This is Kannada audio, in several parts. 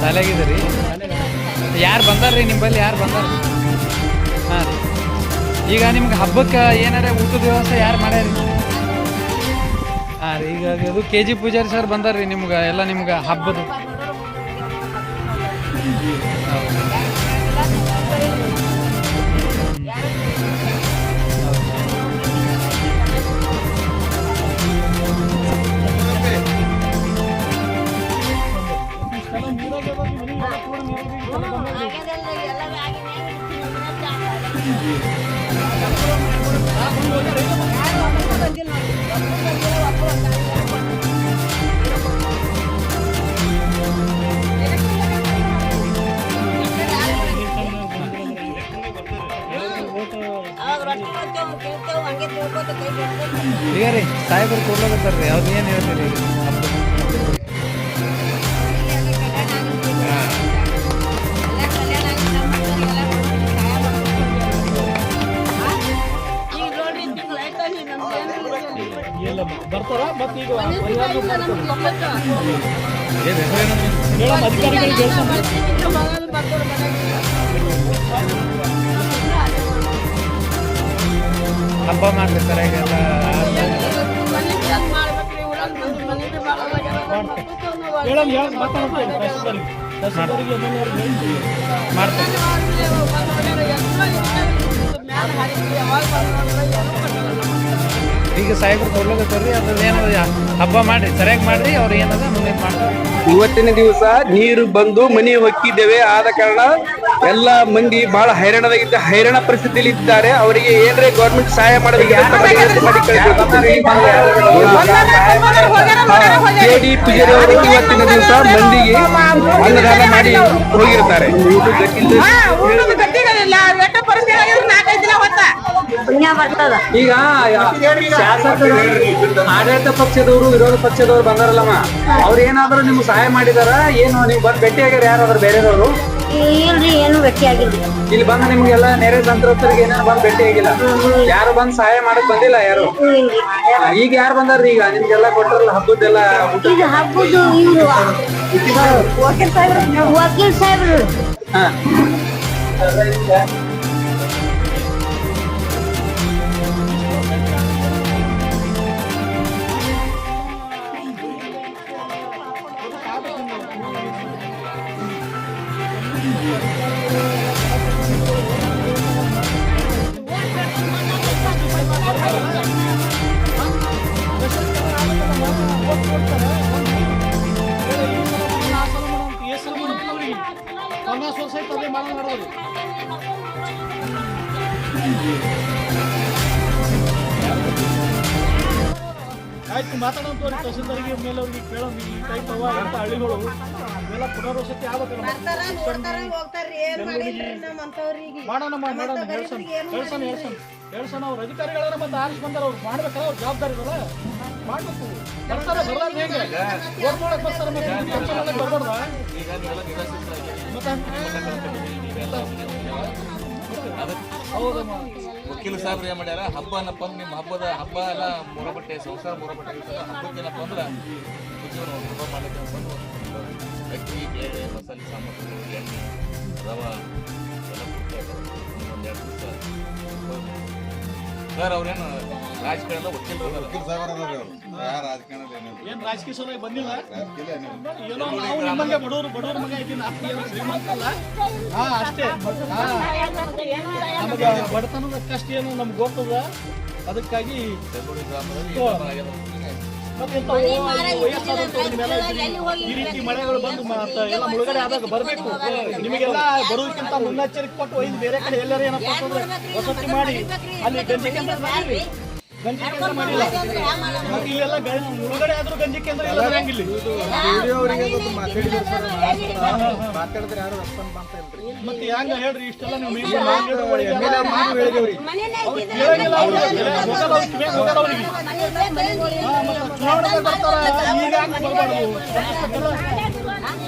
ಶಾಲೆಗಿದ್ದೀರಿ ಯಾರು ಬಂದಾರ್ರಿ ನಿಮ್ಮಲ್ಲಿ ಯಾರು ಬಂದಾರ? ಹಾಂ. ಈಗ ನಿಮ್ಗೆ ಹಬ್ಬಕ್ಕೆ ಏನಾರ ಊಟದ ವ್ಯವಸ್ಥೆ ಯಾರು ಮಾಡ್ಯಾರಿ? ಈಗ ಅದು ಕೆ ಜಿ ಪೂಜಾರಿ ಸರ್ ಬಂದಾರ್ರಿ ನಿಮ್ಗೆ ಎಲ್ಲ ನಿಮ್ಗೆ ಹಬ್ಬದ. ಈಗ ರೀ ಸಾಹೇಬರು ಕೊಡ್ಲಾಗತ್ತಾರ ರೀ ಅವ್ರು ಏನು ಹೇಳ್ತೀರಿ ಈಗ ಹಬ್ಬದ ಬರ್ತಾರ ಮತ್ತೆ ಈಗ ಪರಿಹಾರ ಏನು ಹೆಸರೇನು? ಮೇಡಮ್ ಅಧಿಕಾರಿಗಳಿಗೆ ಹಬ್ಬ ಮಾಡ್ರಿ ಸರಿಯಾಗೆಲ್ಲ ಮೇಡಮ್ ಹೇಳಿ ಮಾತಾಡ್ತೀನಿ ಎಮ್ಎಲ್ಎ ಹೇಳ್ತೀವಿ ಮಾಡ್ತಾರೆ ಈಗ ಸಾಹೇಬರು ಕೊಡ್ಲಾಗತ್ತಾರ ರೀ ಅದ್ರದ್ದು ಏನದ ಹಬ್ಬ ಮಾಡ್ರಿ ಸರಿಯಾಗಿ ಮಾಡ್ರಿ ಅವ್ರು ಏನದ ಮುಂದೆ ಮಾಡ್ತಾರೆ. ಇವತ್ತಿನ ದಿವಸ ನೀರು ಬಂದು ಮನೆ ಹೊಕ್ಕಿದ್ದೇವೆ. ಆದ ಕಾರಣ ಎಲ್ಲ ಮಂದಿ ಬಹಳ ಹೈರಾಣದಾಗಿದ್ದ ಹೈರಾಣ ಪರಿಸ್ಥಿತಿಯಲ್ಲಿ ಇದ್ದಾರೆ. ಅವರಿಗೆ ಏನ್ರೆ ಗೌರ್ಮೆಂಟ್ ಸಹಾಯ ಮಾಡಬೇಕು ಅಂತ ಮನವಿ ಮಾಡಿ ಕೇಳ್ಕೊಳ್ತೀನಿ. ಪೂಜಾರಿ ಅವರು ಇವತ್ತಿನ ದಿವಸ ಮಂದಿಗೆ ಅನ್ನದಾನ ಮಾಡಿ ಹೋಗಿರ್ತಾರೆ. ಬರ್ತದ. ಈಗ ಶಾಸಕರು ಆಡಳಿತ ಪಕ್ಷದವರು ವಿರೋಧ ಪಕ್ಷದವರು ಬಂದಾರಲ್ಲಮ್ಮ ಅವ್ರು ಏನಾದ್ರೂ ನಿಮ್ಗೆ ಸಹಾಯ ಮಾಡಿದಾರ? ಏನು ನೀವು ಬಂದು ಭೇಟಿ ಆಗ್ಯಾರ ಯಾರಾದ್ರೂ ಬೇರೆದವರು ಇಲ್ರಿ ಏನು ಭೇಟಿ ಆಗಿಲ್ಲ. ಇಲ್ಲಿ ಬಂದು ನಿಮ್ಗೆಲ್ಲ ನೆರೆ ಸಂತ್ರಸ್ತರಿಗೆ ಏನೇನು ಬಂದು ಭೇಟಿ ಆಗಿಲ್ಲ. ಯಾರು ಬಂದು ಸಹಾಯ ಮಾಡಕ್ ಬಂದಿಲ್ಲ ಯಾರು? ಈಗ ಯಾರು ಬಂದಾರ್ರಿ ಈಗ? ನಿಮ್ಗೆಲ್ಲ ಕೊಟ್ಟರಲ್ಲ ಹಬ್ಬದ್ದೆಲ್ಲ ಹಬ್ಬದ್ದು ಇದು ವಕೀಲ್ ಸಾಹೇಬ್ರು ವಕೀಲ್ ಸಾಹೇಬ್ರು. ಹಾ. ಮೇಲೆ ತಹಸೀಲ್ದಾರಿಗೆ ಮೇಲವ್ರಿಗೆ ಕೇಳೋಣ ಈ ಟೈಪ್ ಅವ ಅಂತ ಹಳ್ಳಿಗಳು. ಇವೆಲ್ಲ ಪುನರ್ವಸತಿ ಆಗ್ಬೇಕಲ್ಲ ಮಾಡೋಣ ಹೇಳ್ಸೋಣ. ಅವ್ರ ಅಧಿಕಾರಿಗಳನ್ನ ಮತ್ತೆ ಆರಿಸ್ ಬಂದಾರ ಅವ್ರು ಮಾಡ್ಬೇಕಲ್ಲ ಅವ್ರ ಜವಾಬ್ದಾರಿ ಇದಲ್ಲ ಮಾಡ್ಬೇಕು. ಬರ್ತಾರ ಬರ್ಲಾರ್ದು ಹೆಂಗೆ? ಓಟ್ ಮಾಡಕ್ ಬರ್ತಾರ ಮತ್ತೆ ಕೆಲಸ ಮಾಡಕ್ ಬರ್ಬಾರ್ದ? ಮತ್ತೆ? ಹೌದಮ್ಮ. ವಕೀಲ ಸಾಹೇಬ್ರು ಏನ್ ಮಾಡ್ಯಾರ? ಹಬ್ಬ ಅನ್ನಪ್ಪ ಅಂದ್ರೆ ನಿಮ್ಮ ಹಬ್ಬದ ಹಬ್ಬ ಎಲ್ಲ ಮೂರಬಟ್ಟೆ ಸಂಸಾರ ಮೂರಬಟ್ಟೆ ಇರ್ತದೆ. ಹಬ್ಬಕ್ಕೆ ಏನಪ್ಪ ಅಂದ್ರೆ ಹಬ್ಬ ಮಾಡಿದ್ರೆ ಒಂದು ಅಕ್ಕಿ ಮಸಾಲೆ ಎಣ್ಣೆ, ರವ, ಎಲ್ಲ ಒಂದೆರಡು ದಿವಸ ಸರ್ ಅವ್ರೇನು ವಕೀಲರು. ಏನ್ ರಾಜಕೀಯ ಸಲುವಾಗಿ ಬಂದಿಲ್ಲ? ಏನೋ ನಾವು ನಿಮ್ಮಂಗೆ ಬಡವರು ಬಡವ್ರ ಮಗ ಇದ್ದೀನಿ ನಾನು ಏನು ಶ್ರೀಮಂತಲ್ಲ ಹಾ ಅಷ್ಟೇ. ನಮಗೆ ಬಡತನದ ಕಷ್ಟ ಏನು ನಮ್ಗೆ ಗೊತ್ತದ? ಅದಕ್ಕಾಗಿ ಈ ರೀತಿ ಮಳೆಗಳು ಬಂದು ಎಲ್ಲ ಮುಳುಗಡೆ ಆದಾಗ ಬರಬೇಕು. ನಿಮಗೆಲ್ಲ ಬರೋದಕ್ಕಿಂತ ಮುನ್ನೆಚ್ಚರಿಕೆ ಕೊಟ್ಟು ಒಯ್ದು ಬೇರೆ ಕಡೆ ಎಲ್ಲರೂ ಏನಪ್ಪ ವಸತಿ ಮಾಡಿ. ಅಲ್ಲಿ ಗಂಜಿ ಕೇಂದ್ರ ಗಂಜಿ ಕೇಂದ್ರ ಮಾಡಿಲ್ಲ. ಮತ್ತೆ ಇಲ್ಲೆಲ್ಲ ಗ- ಒಳಗಡೆ ಆದ್ರೂ ಗಂಜಿ ಕೇಂದ್ರ ಇಲ್ಲ ಬರಂಗಿಲ್ಲ ಮತ್ತೆ ಹೆಂಗ ಹೇಳ್ರಿ ಇಷ್ಟೆಲ್ಲ ನೀವು ಅವ್ರಿಗೆ. ಬರ್ತಾರ ಈಗ ಯಾಕೆ ಬರ್ಬಾರ್ದು?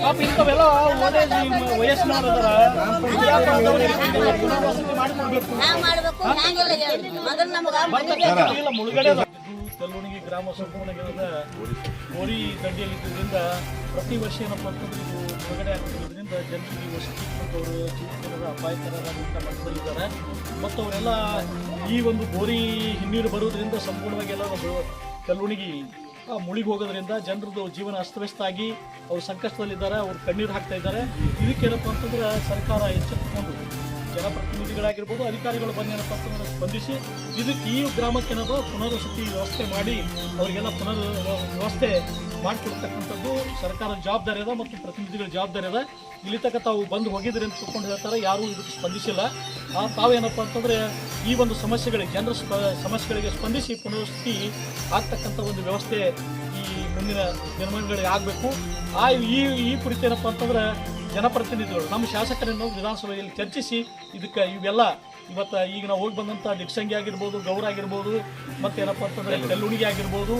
ಪಾಪ ಇಂಥವೆಲ್ಲ ಓದೇ ವಯಸ್ಸಿನವ್ರು ಕಲ್ಲುಣಿಗಿ ಗ್ರಾಮ ಸಂಪೂರ್ಣಗಿರದ ಗೋರಿ ದಂಡಿಯಲ್ಲಿ ಇದ್ದಿದ್ದರಿಂದ ಪ್ರತಿ ವರ್ಷ ಏನಪ್ಪ ಅಂತಂದ್ರೆ ಇದು ಮುಳುಗಡೆ ಆಗ್ತಿರೋದ್ರಿಂದ ಜನರಿಗೆ ವಸತಿ ಮತ್ತು ಅವರು ಜೀವಿತದ ಅಪಾಯಕರವಾದಂಥ ಮಟ್ಟದಲ್ಲಿದ್ದಾರೆ ಮತ್ತು ಅವರೆಲ್ಲ ಈ ಒಂದು ಗೋರಿ ಹಿನ್ನೀರು ಬರೋದ್ರಿಂದ ಸಂಪೂರ್ಣವಾಗಿ ಎಲ್ಲ ಒಂದು ಕಲ್ಲುಣಿಗೆ ಆ, ಮುಳುಗಿ ಹೋಗೋದ್ರಿಂದ ಜನರದ್ದು ಜೀವನ ಅಸ್ತವ್ಯಸ್ತ ಆಗಿ ಅವ್ರು ಸಂಕಷ್ಟದಲ್ಲಿದ್ದಾರೆ ಅವ್ರು ಕಣ್ಣೀರು ಹಾಕ್ತಾ ಇದ್ದಾರೆ. ಇದಕ್ಕೇನಪ್ಪ ಅಂತಂದ್ರೆ ಸರ್ಕಾರ ಎಚ್ಚೆತ್ತುಕೊಂಡು ಜನಪ್ರತಿನಿಧಿಗಳಾಗಿರ್ಬೋದು, ಅಧಿಕಾರಿಗಳು ಬಂದೇನಪ್ಪ ಅಂತಂದ್ರೆ ಸ್ಪಂದಿಸಿ ಇದಕ್ಕೆ ಈ ಗ್ರಾಮಕ್ಕೆ ಏನಪ್ಪ ಪುನರ್ವಸತಿ ವ್ಯವಸ್ಥೆ ಮಾಡಿ, ಅವರಿಗೆಲ್ಲ ಪುನರ್ ವ್ಯವಸ್ಥೆ ಮಾಡಿಕೊಡ್ತಕ್ಕಂಥದ್ದು ಸರ್ಕಾರದ ಜವಾಬ್ದಾರಿ ಅದ ಮತ್ತು ಪ್ರತಿನಿಧಿಗಳ ಜವಾಬ್ದಾರಿ ಅದ. ಇಲ್ಲಿ ತನಕ ತಾವು ಬಂದು ಹೋಗಿದ್ರೆ ಅಂತ ತಿಳ್ಕೊಂಡು ಹೇಳ್ತಾರೆ, ಯಾರೂ ಇದಕ್ಕೆ ಸ್ಪಂದಿಸಿಲ್ಲ. ಆ, ತಾವೇನಪ್ಪ ಅಂತಂದ್ರೆ ಈ ಒಂದು ಸಮಸ್ಯೆಗಳಿಗೆ, ಜನರ ಸಮಸ್ಯೆಗಳಿಗೆ ಸ್ಪಂದಿಸಿ ಪುನರ್ವಸತಿ ಆಗ್ತಕ್ಕಂಥ ಒಂದು ವ್ಯವಸ್ಥೆ ಈ ಮುಂದಿನ ದಿನಮಾನಗಳಿಗೆ ಆಗಬೇಕು. ಆ, ಈ ಈ ಕುರಿತು ಏನಪ್ಪ ಅಂತಂದ್ರೆ ಜನಪ್ರತಿನಿಧಿಗಳು ನಮ್ಮ ಶಾಸಕರನ್ನು ವಿಧಾನಸಭೆಯಲ್ಲಿ ಚರ್ಚಿಸಿ ಇದಕ್ಕೆ ಇವೆಲ್ಲ ಇವತ್ತು ಈಗ ನಾವು ಹೋಗಿ ಬಂದಂಥ ದಿಕ್ಸಂಗಿ ಆಗಿರ್ಬೋದು ಗೌರ ಆಗಿರ್ಬೋದು ಮತ್ತೇನಪ್ಪ ಅಂತಂದರೆ ಕಲ್ಲುಣಿಗೆ ಆಗಿರ್ಬೋದು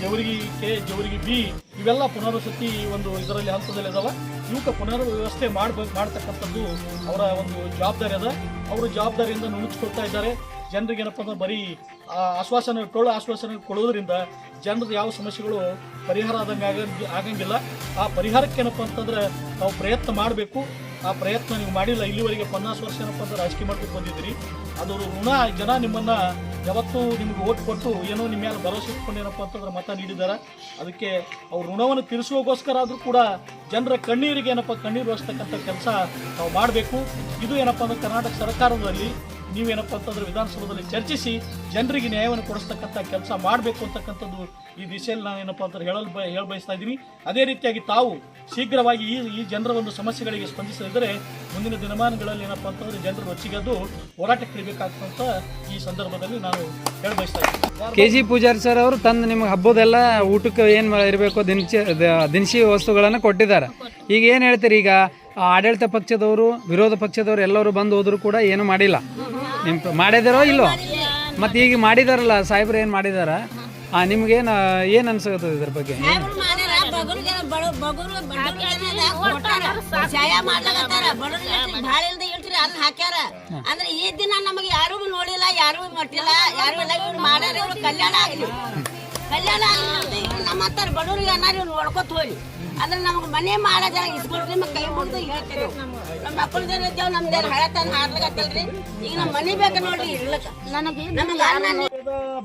ಜವರಿಗೆ ಕೆ ಜವರಿಗೆ ಬಿ ಇವೆಲ್ಲ ಪುನರ್ವಸತಿ ಒಂದು ಇದರಲ್ಲಿ ಹಂತದಲ್ಲಿ ಇದಾವೆ. ಇವಕ್ಕೆ ಪುನರ್ ವ್ಯವಸ್ಥೆ ಮಾಡ್ಬೇಕು ಮಾಡ್ತಕ್ಕಂಥದ್ದು ಅವರ ಒಂದು ಜವಾಬ್ದಾರಿ ಅದ. ಅವರು ಜವಾಬ್ದಾರಿಯಿಂದ ನುಣುಚ್ಕೊಳ್ತಾ ಇದ್ದಾರೆ. ಜನರಿಗೆ ಏನಪ್ಪ ಅಂದ್ರೆ ಬರೀ ಆಶ್ವಾಸನೆ ಟೋಳು ಆಶ್ವಾಸನೆ ಕೊಡೋದ್ರಿಂದ ಜನರದ್ದು ಯಾವ ಸಮಸ್ಯೆಗಳು ಪರಿಹಾರ ಆದಂಗೆ ಆಗ, ಆಗಂಗಿಲ್ಲ. ಆ ಪರಿಹಾರಕ್ಕೆ ಏನಪ್ಪ ಅಂತಂದ್ರೆ ನಾವು ಪ್ರಯತ್ನ ಮಾಡಬೇಕು. ಆ ಪ್ರಯತ್ನ ನೀವು ಮಾಡಿಲ್ಲ, ಇಲ್ಲಿವರೆಗೆ ಪನ್ನಾಸ್ ವರ್ಷ ಏನಪ್ಪ ಅಂದ್ರೆ ರಾಜಕೀಯ ಮಾಡ್ಕೊಂಡು ಬಂದಿದ್ದೀರಿ. ಅದು ಋಣ ಜನ ನಿಮ್ಮನ್ನ ಯಾವತ್ತೂ ನಿಮ್ಗೆ ಓಟ್ ಕೊಟ್ಟು ಏನೋ ನಿಮ್ಮ ಮೇಲೆ ಭರವಸೆ ಇಟ್ಕೊಂಡು ಏನಪ್ಪ ಅಂತಂದ್ರೆ ಮತ ನೀಡಿದ್ದಾರೆ ಅದಕ್ಕೆ ಅವ್ರ ಋಣವನ್ನು ತೀರಿಸುವಗೋಸ್ಕರ ಆದರೂ ಕೂಡ ಜನರ ಕಣ್ಣೀರಿಗೆ ಏನಪ್ಪ ಕಣ್ಣೀರು ಒರೆಸ್ತಕ್ಕಂಥ ಕೆಲಸ ನಾವು ಮಾಡಬೇಕು. ಇದು ಏನಪ್ಪ ಅಂದ್ರೆ ಕರ್ನಾಟಕ ಸರ್ಕಾರದಲ್ಲಿ ನೀವೇನಪ್ಪ ಅಂತಂದ್ರೆ ವಿಧಾನಸೌಧದಲ್ಲಿ ಚರ್ಚಿಸಿ ಜನರಿಗೆ ನ್ಯಾಯವನ್ನು ಕೊಡಿಸ್ತಕ್ಕಂಥ ಕೆಲಸ ಮಾಡಬೇಕು ಅಂತಕ್ಕಂಥದ್ದು ಈ ದಿಶೆಯಲ್ಲಿ ನಾನು ಏನಪ್ಪ ಅಂತ ಹೇಳಲು ಬ ಹೇಳ ಬಯಸ್ತಾ ಇದ್ದೀನಿ. ಅದೇ ರೀತಿಯಾಗಿ ತಾವು ಶೀಘ್ರವಾಗಿ ಈ ಈ ಜನರ ಒಂದು ಸಮಸ್ಯೆಗಳಿಗೆ ಸ್ಪಂದಿಸದಿದ್ದರೆ ಮುಂದಿನ ದಿನಮಾನಗಳಲ್ಲಿ ಏನಪ್ಪ ಅಂತಂದ್ರೆ ಜನರು ಒಚ್ಚಿಗೆದ್ದು ಹೋರಾಟಕ್ಕೆ ಇಡಬೇಕಾಗ್ತಂತ ಈ ಸಂದರ್ಭದಲ್ಲಿ ನಾನು ಹೇಳ ಬಯಸ್ತಾ ಇದ್ದೀನಿ. ಕೆ ಜಿ ಪೂಜಾರಿ ಸರ್ ಅವರು ತಂದು ನಿಮ್ಗೆ ಹಬ್ಬದೆಲ್ಲ ಊಟಕ್ಕೆ ಏನು ಇರಬೇಕು ದಿನಸಿ ದಿನಸಿ ವಸ್ತುಗಳನ್ನು ಕೊಟ್ಟಿದ್ದಾರೆ. ಈಗ ಏನು ಹೇಳ್ತೀರಿ ಈಗ ಆಡಳಿತ ಪಕ್ಷದವರು, ವಿರೋಧ ಪಕ್ಷದವರು ಎಲ್ಲರೂ ಬಂದು ಹೋದರೂ ಕೂಡ ಏನು ಮಾಡಿಲ್ಲ. ನಿಮ್ಮ ಮಾಡಿದಾರೋ ಇಲ್ಲೋ? ಮತ್ತು ಈಗ ಮಾಡಿದಾರಲ್ಲ ಸಾಹೇಬ್ರು ಏನು ಮಾಡಿದಾರ? ನಿಮ್ಗೇನು ಏನು ಅನ್ಸುತ್ತೆ ಇದ್ರ ಬಗ್ಗೆ? ಹಾಕ್ಯಾರ. ಅಂದ್ರೆ ಈ ದಿನ ನಮಗೆ ಯಾರು ನೋಡಿಲ್ಲ ಯಾರು ಮಟ್ಟಿಲ್ಲ ಯಾರು ಇಲ್ಲ ಇವ್ರು ಮಾಡ್ಯಾರ ಇವ್ರು ಕಲ್ಯಾಣ ಆಗಲಿ. ಕಲ್ಯಾಣ ಆಗ್ಲಿ ಅಂತ ಇವ್ರು ನಮ್ಮ ಹತ್ತಾರ ಬಡವರಿಗೆ ಅನ್ನಾರ ಇವ್ರು ನೋಡ್ಕೊತ ಹೋಗಿ ಅಂದ್ರೆ ನಮ್ಗೆ ಮನೆ ಮಾಡೋದ ಜನ ಇಸ್ಕೊಳ್ರಿ ಮತ್ತೆ ಕೈ ಮುಗಿದು ಹೇಳ್ತೀವಿ ನಮ್ಮ ಮಕ್ಕಳದೇನ ಇದ್ದೇವೆ ನಮ್ದೇನು ಹಳತನ ಹಾರ್ಲಾಗತ್ತಲ್ರಿ ಈಗ ನಮ್ಮ ಮನೆ ಬೇಕು ನೋಡ್ರಿ ಇರ್ಲಕ್ಕ. ನನಗೆ ನಮಗೆ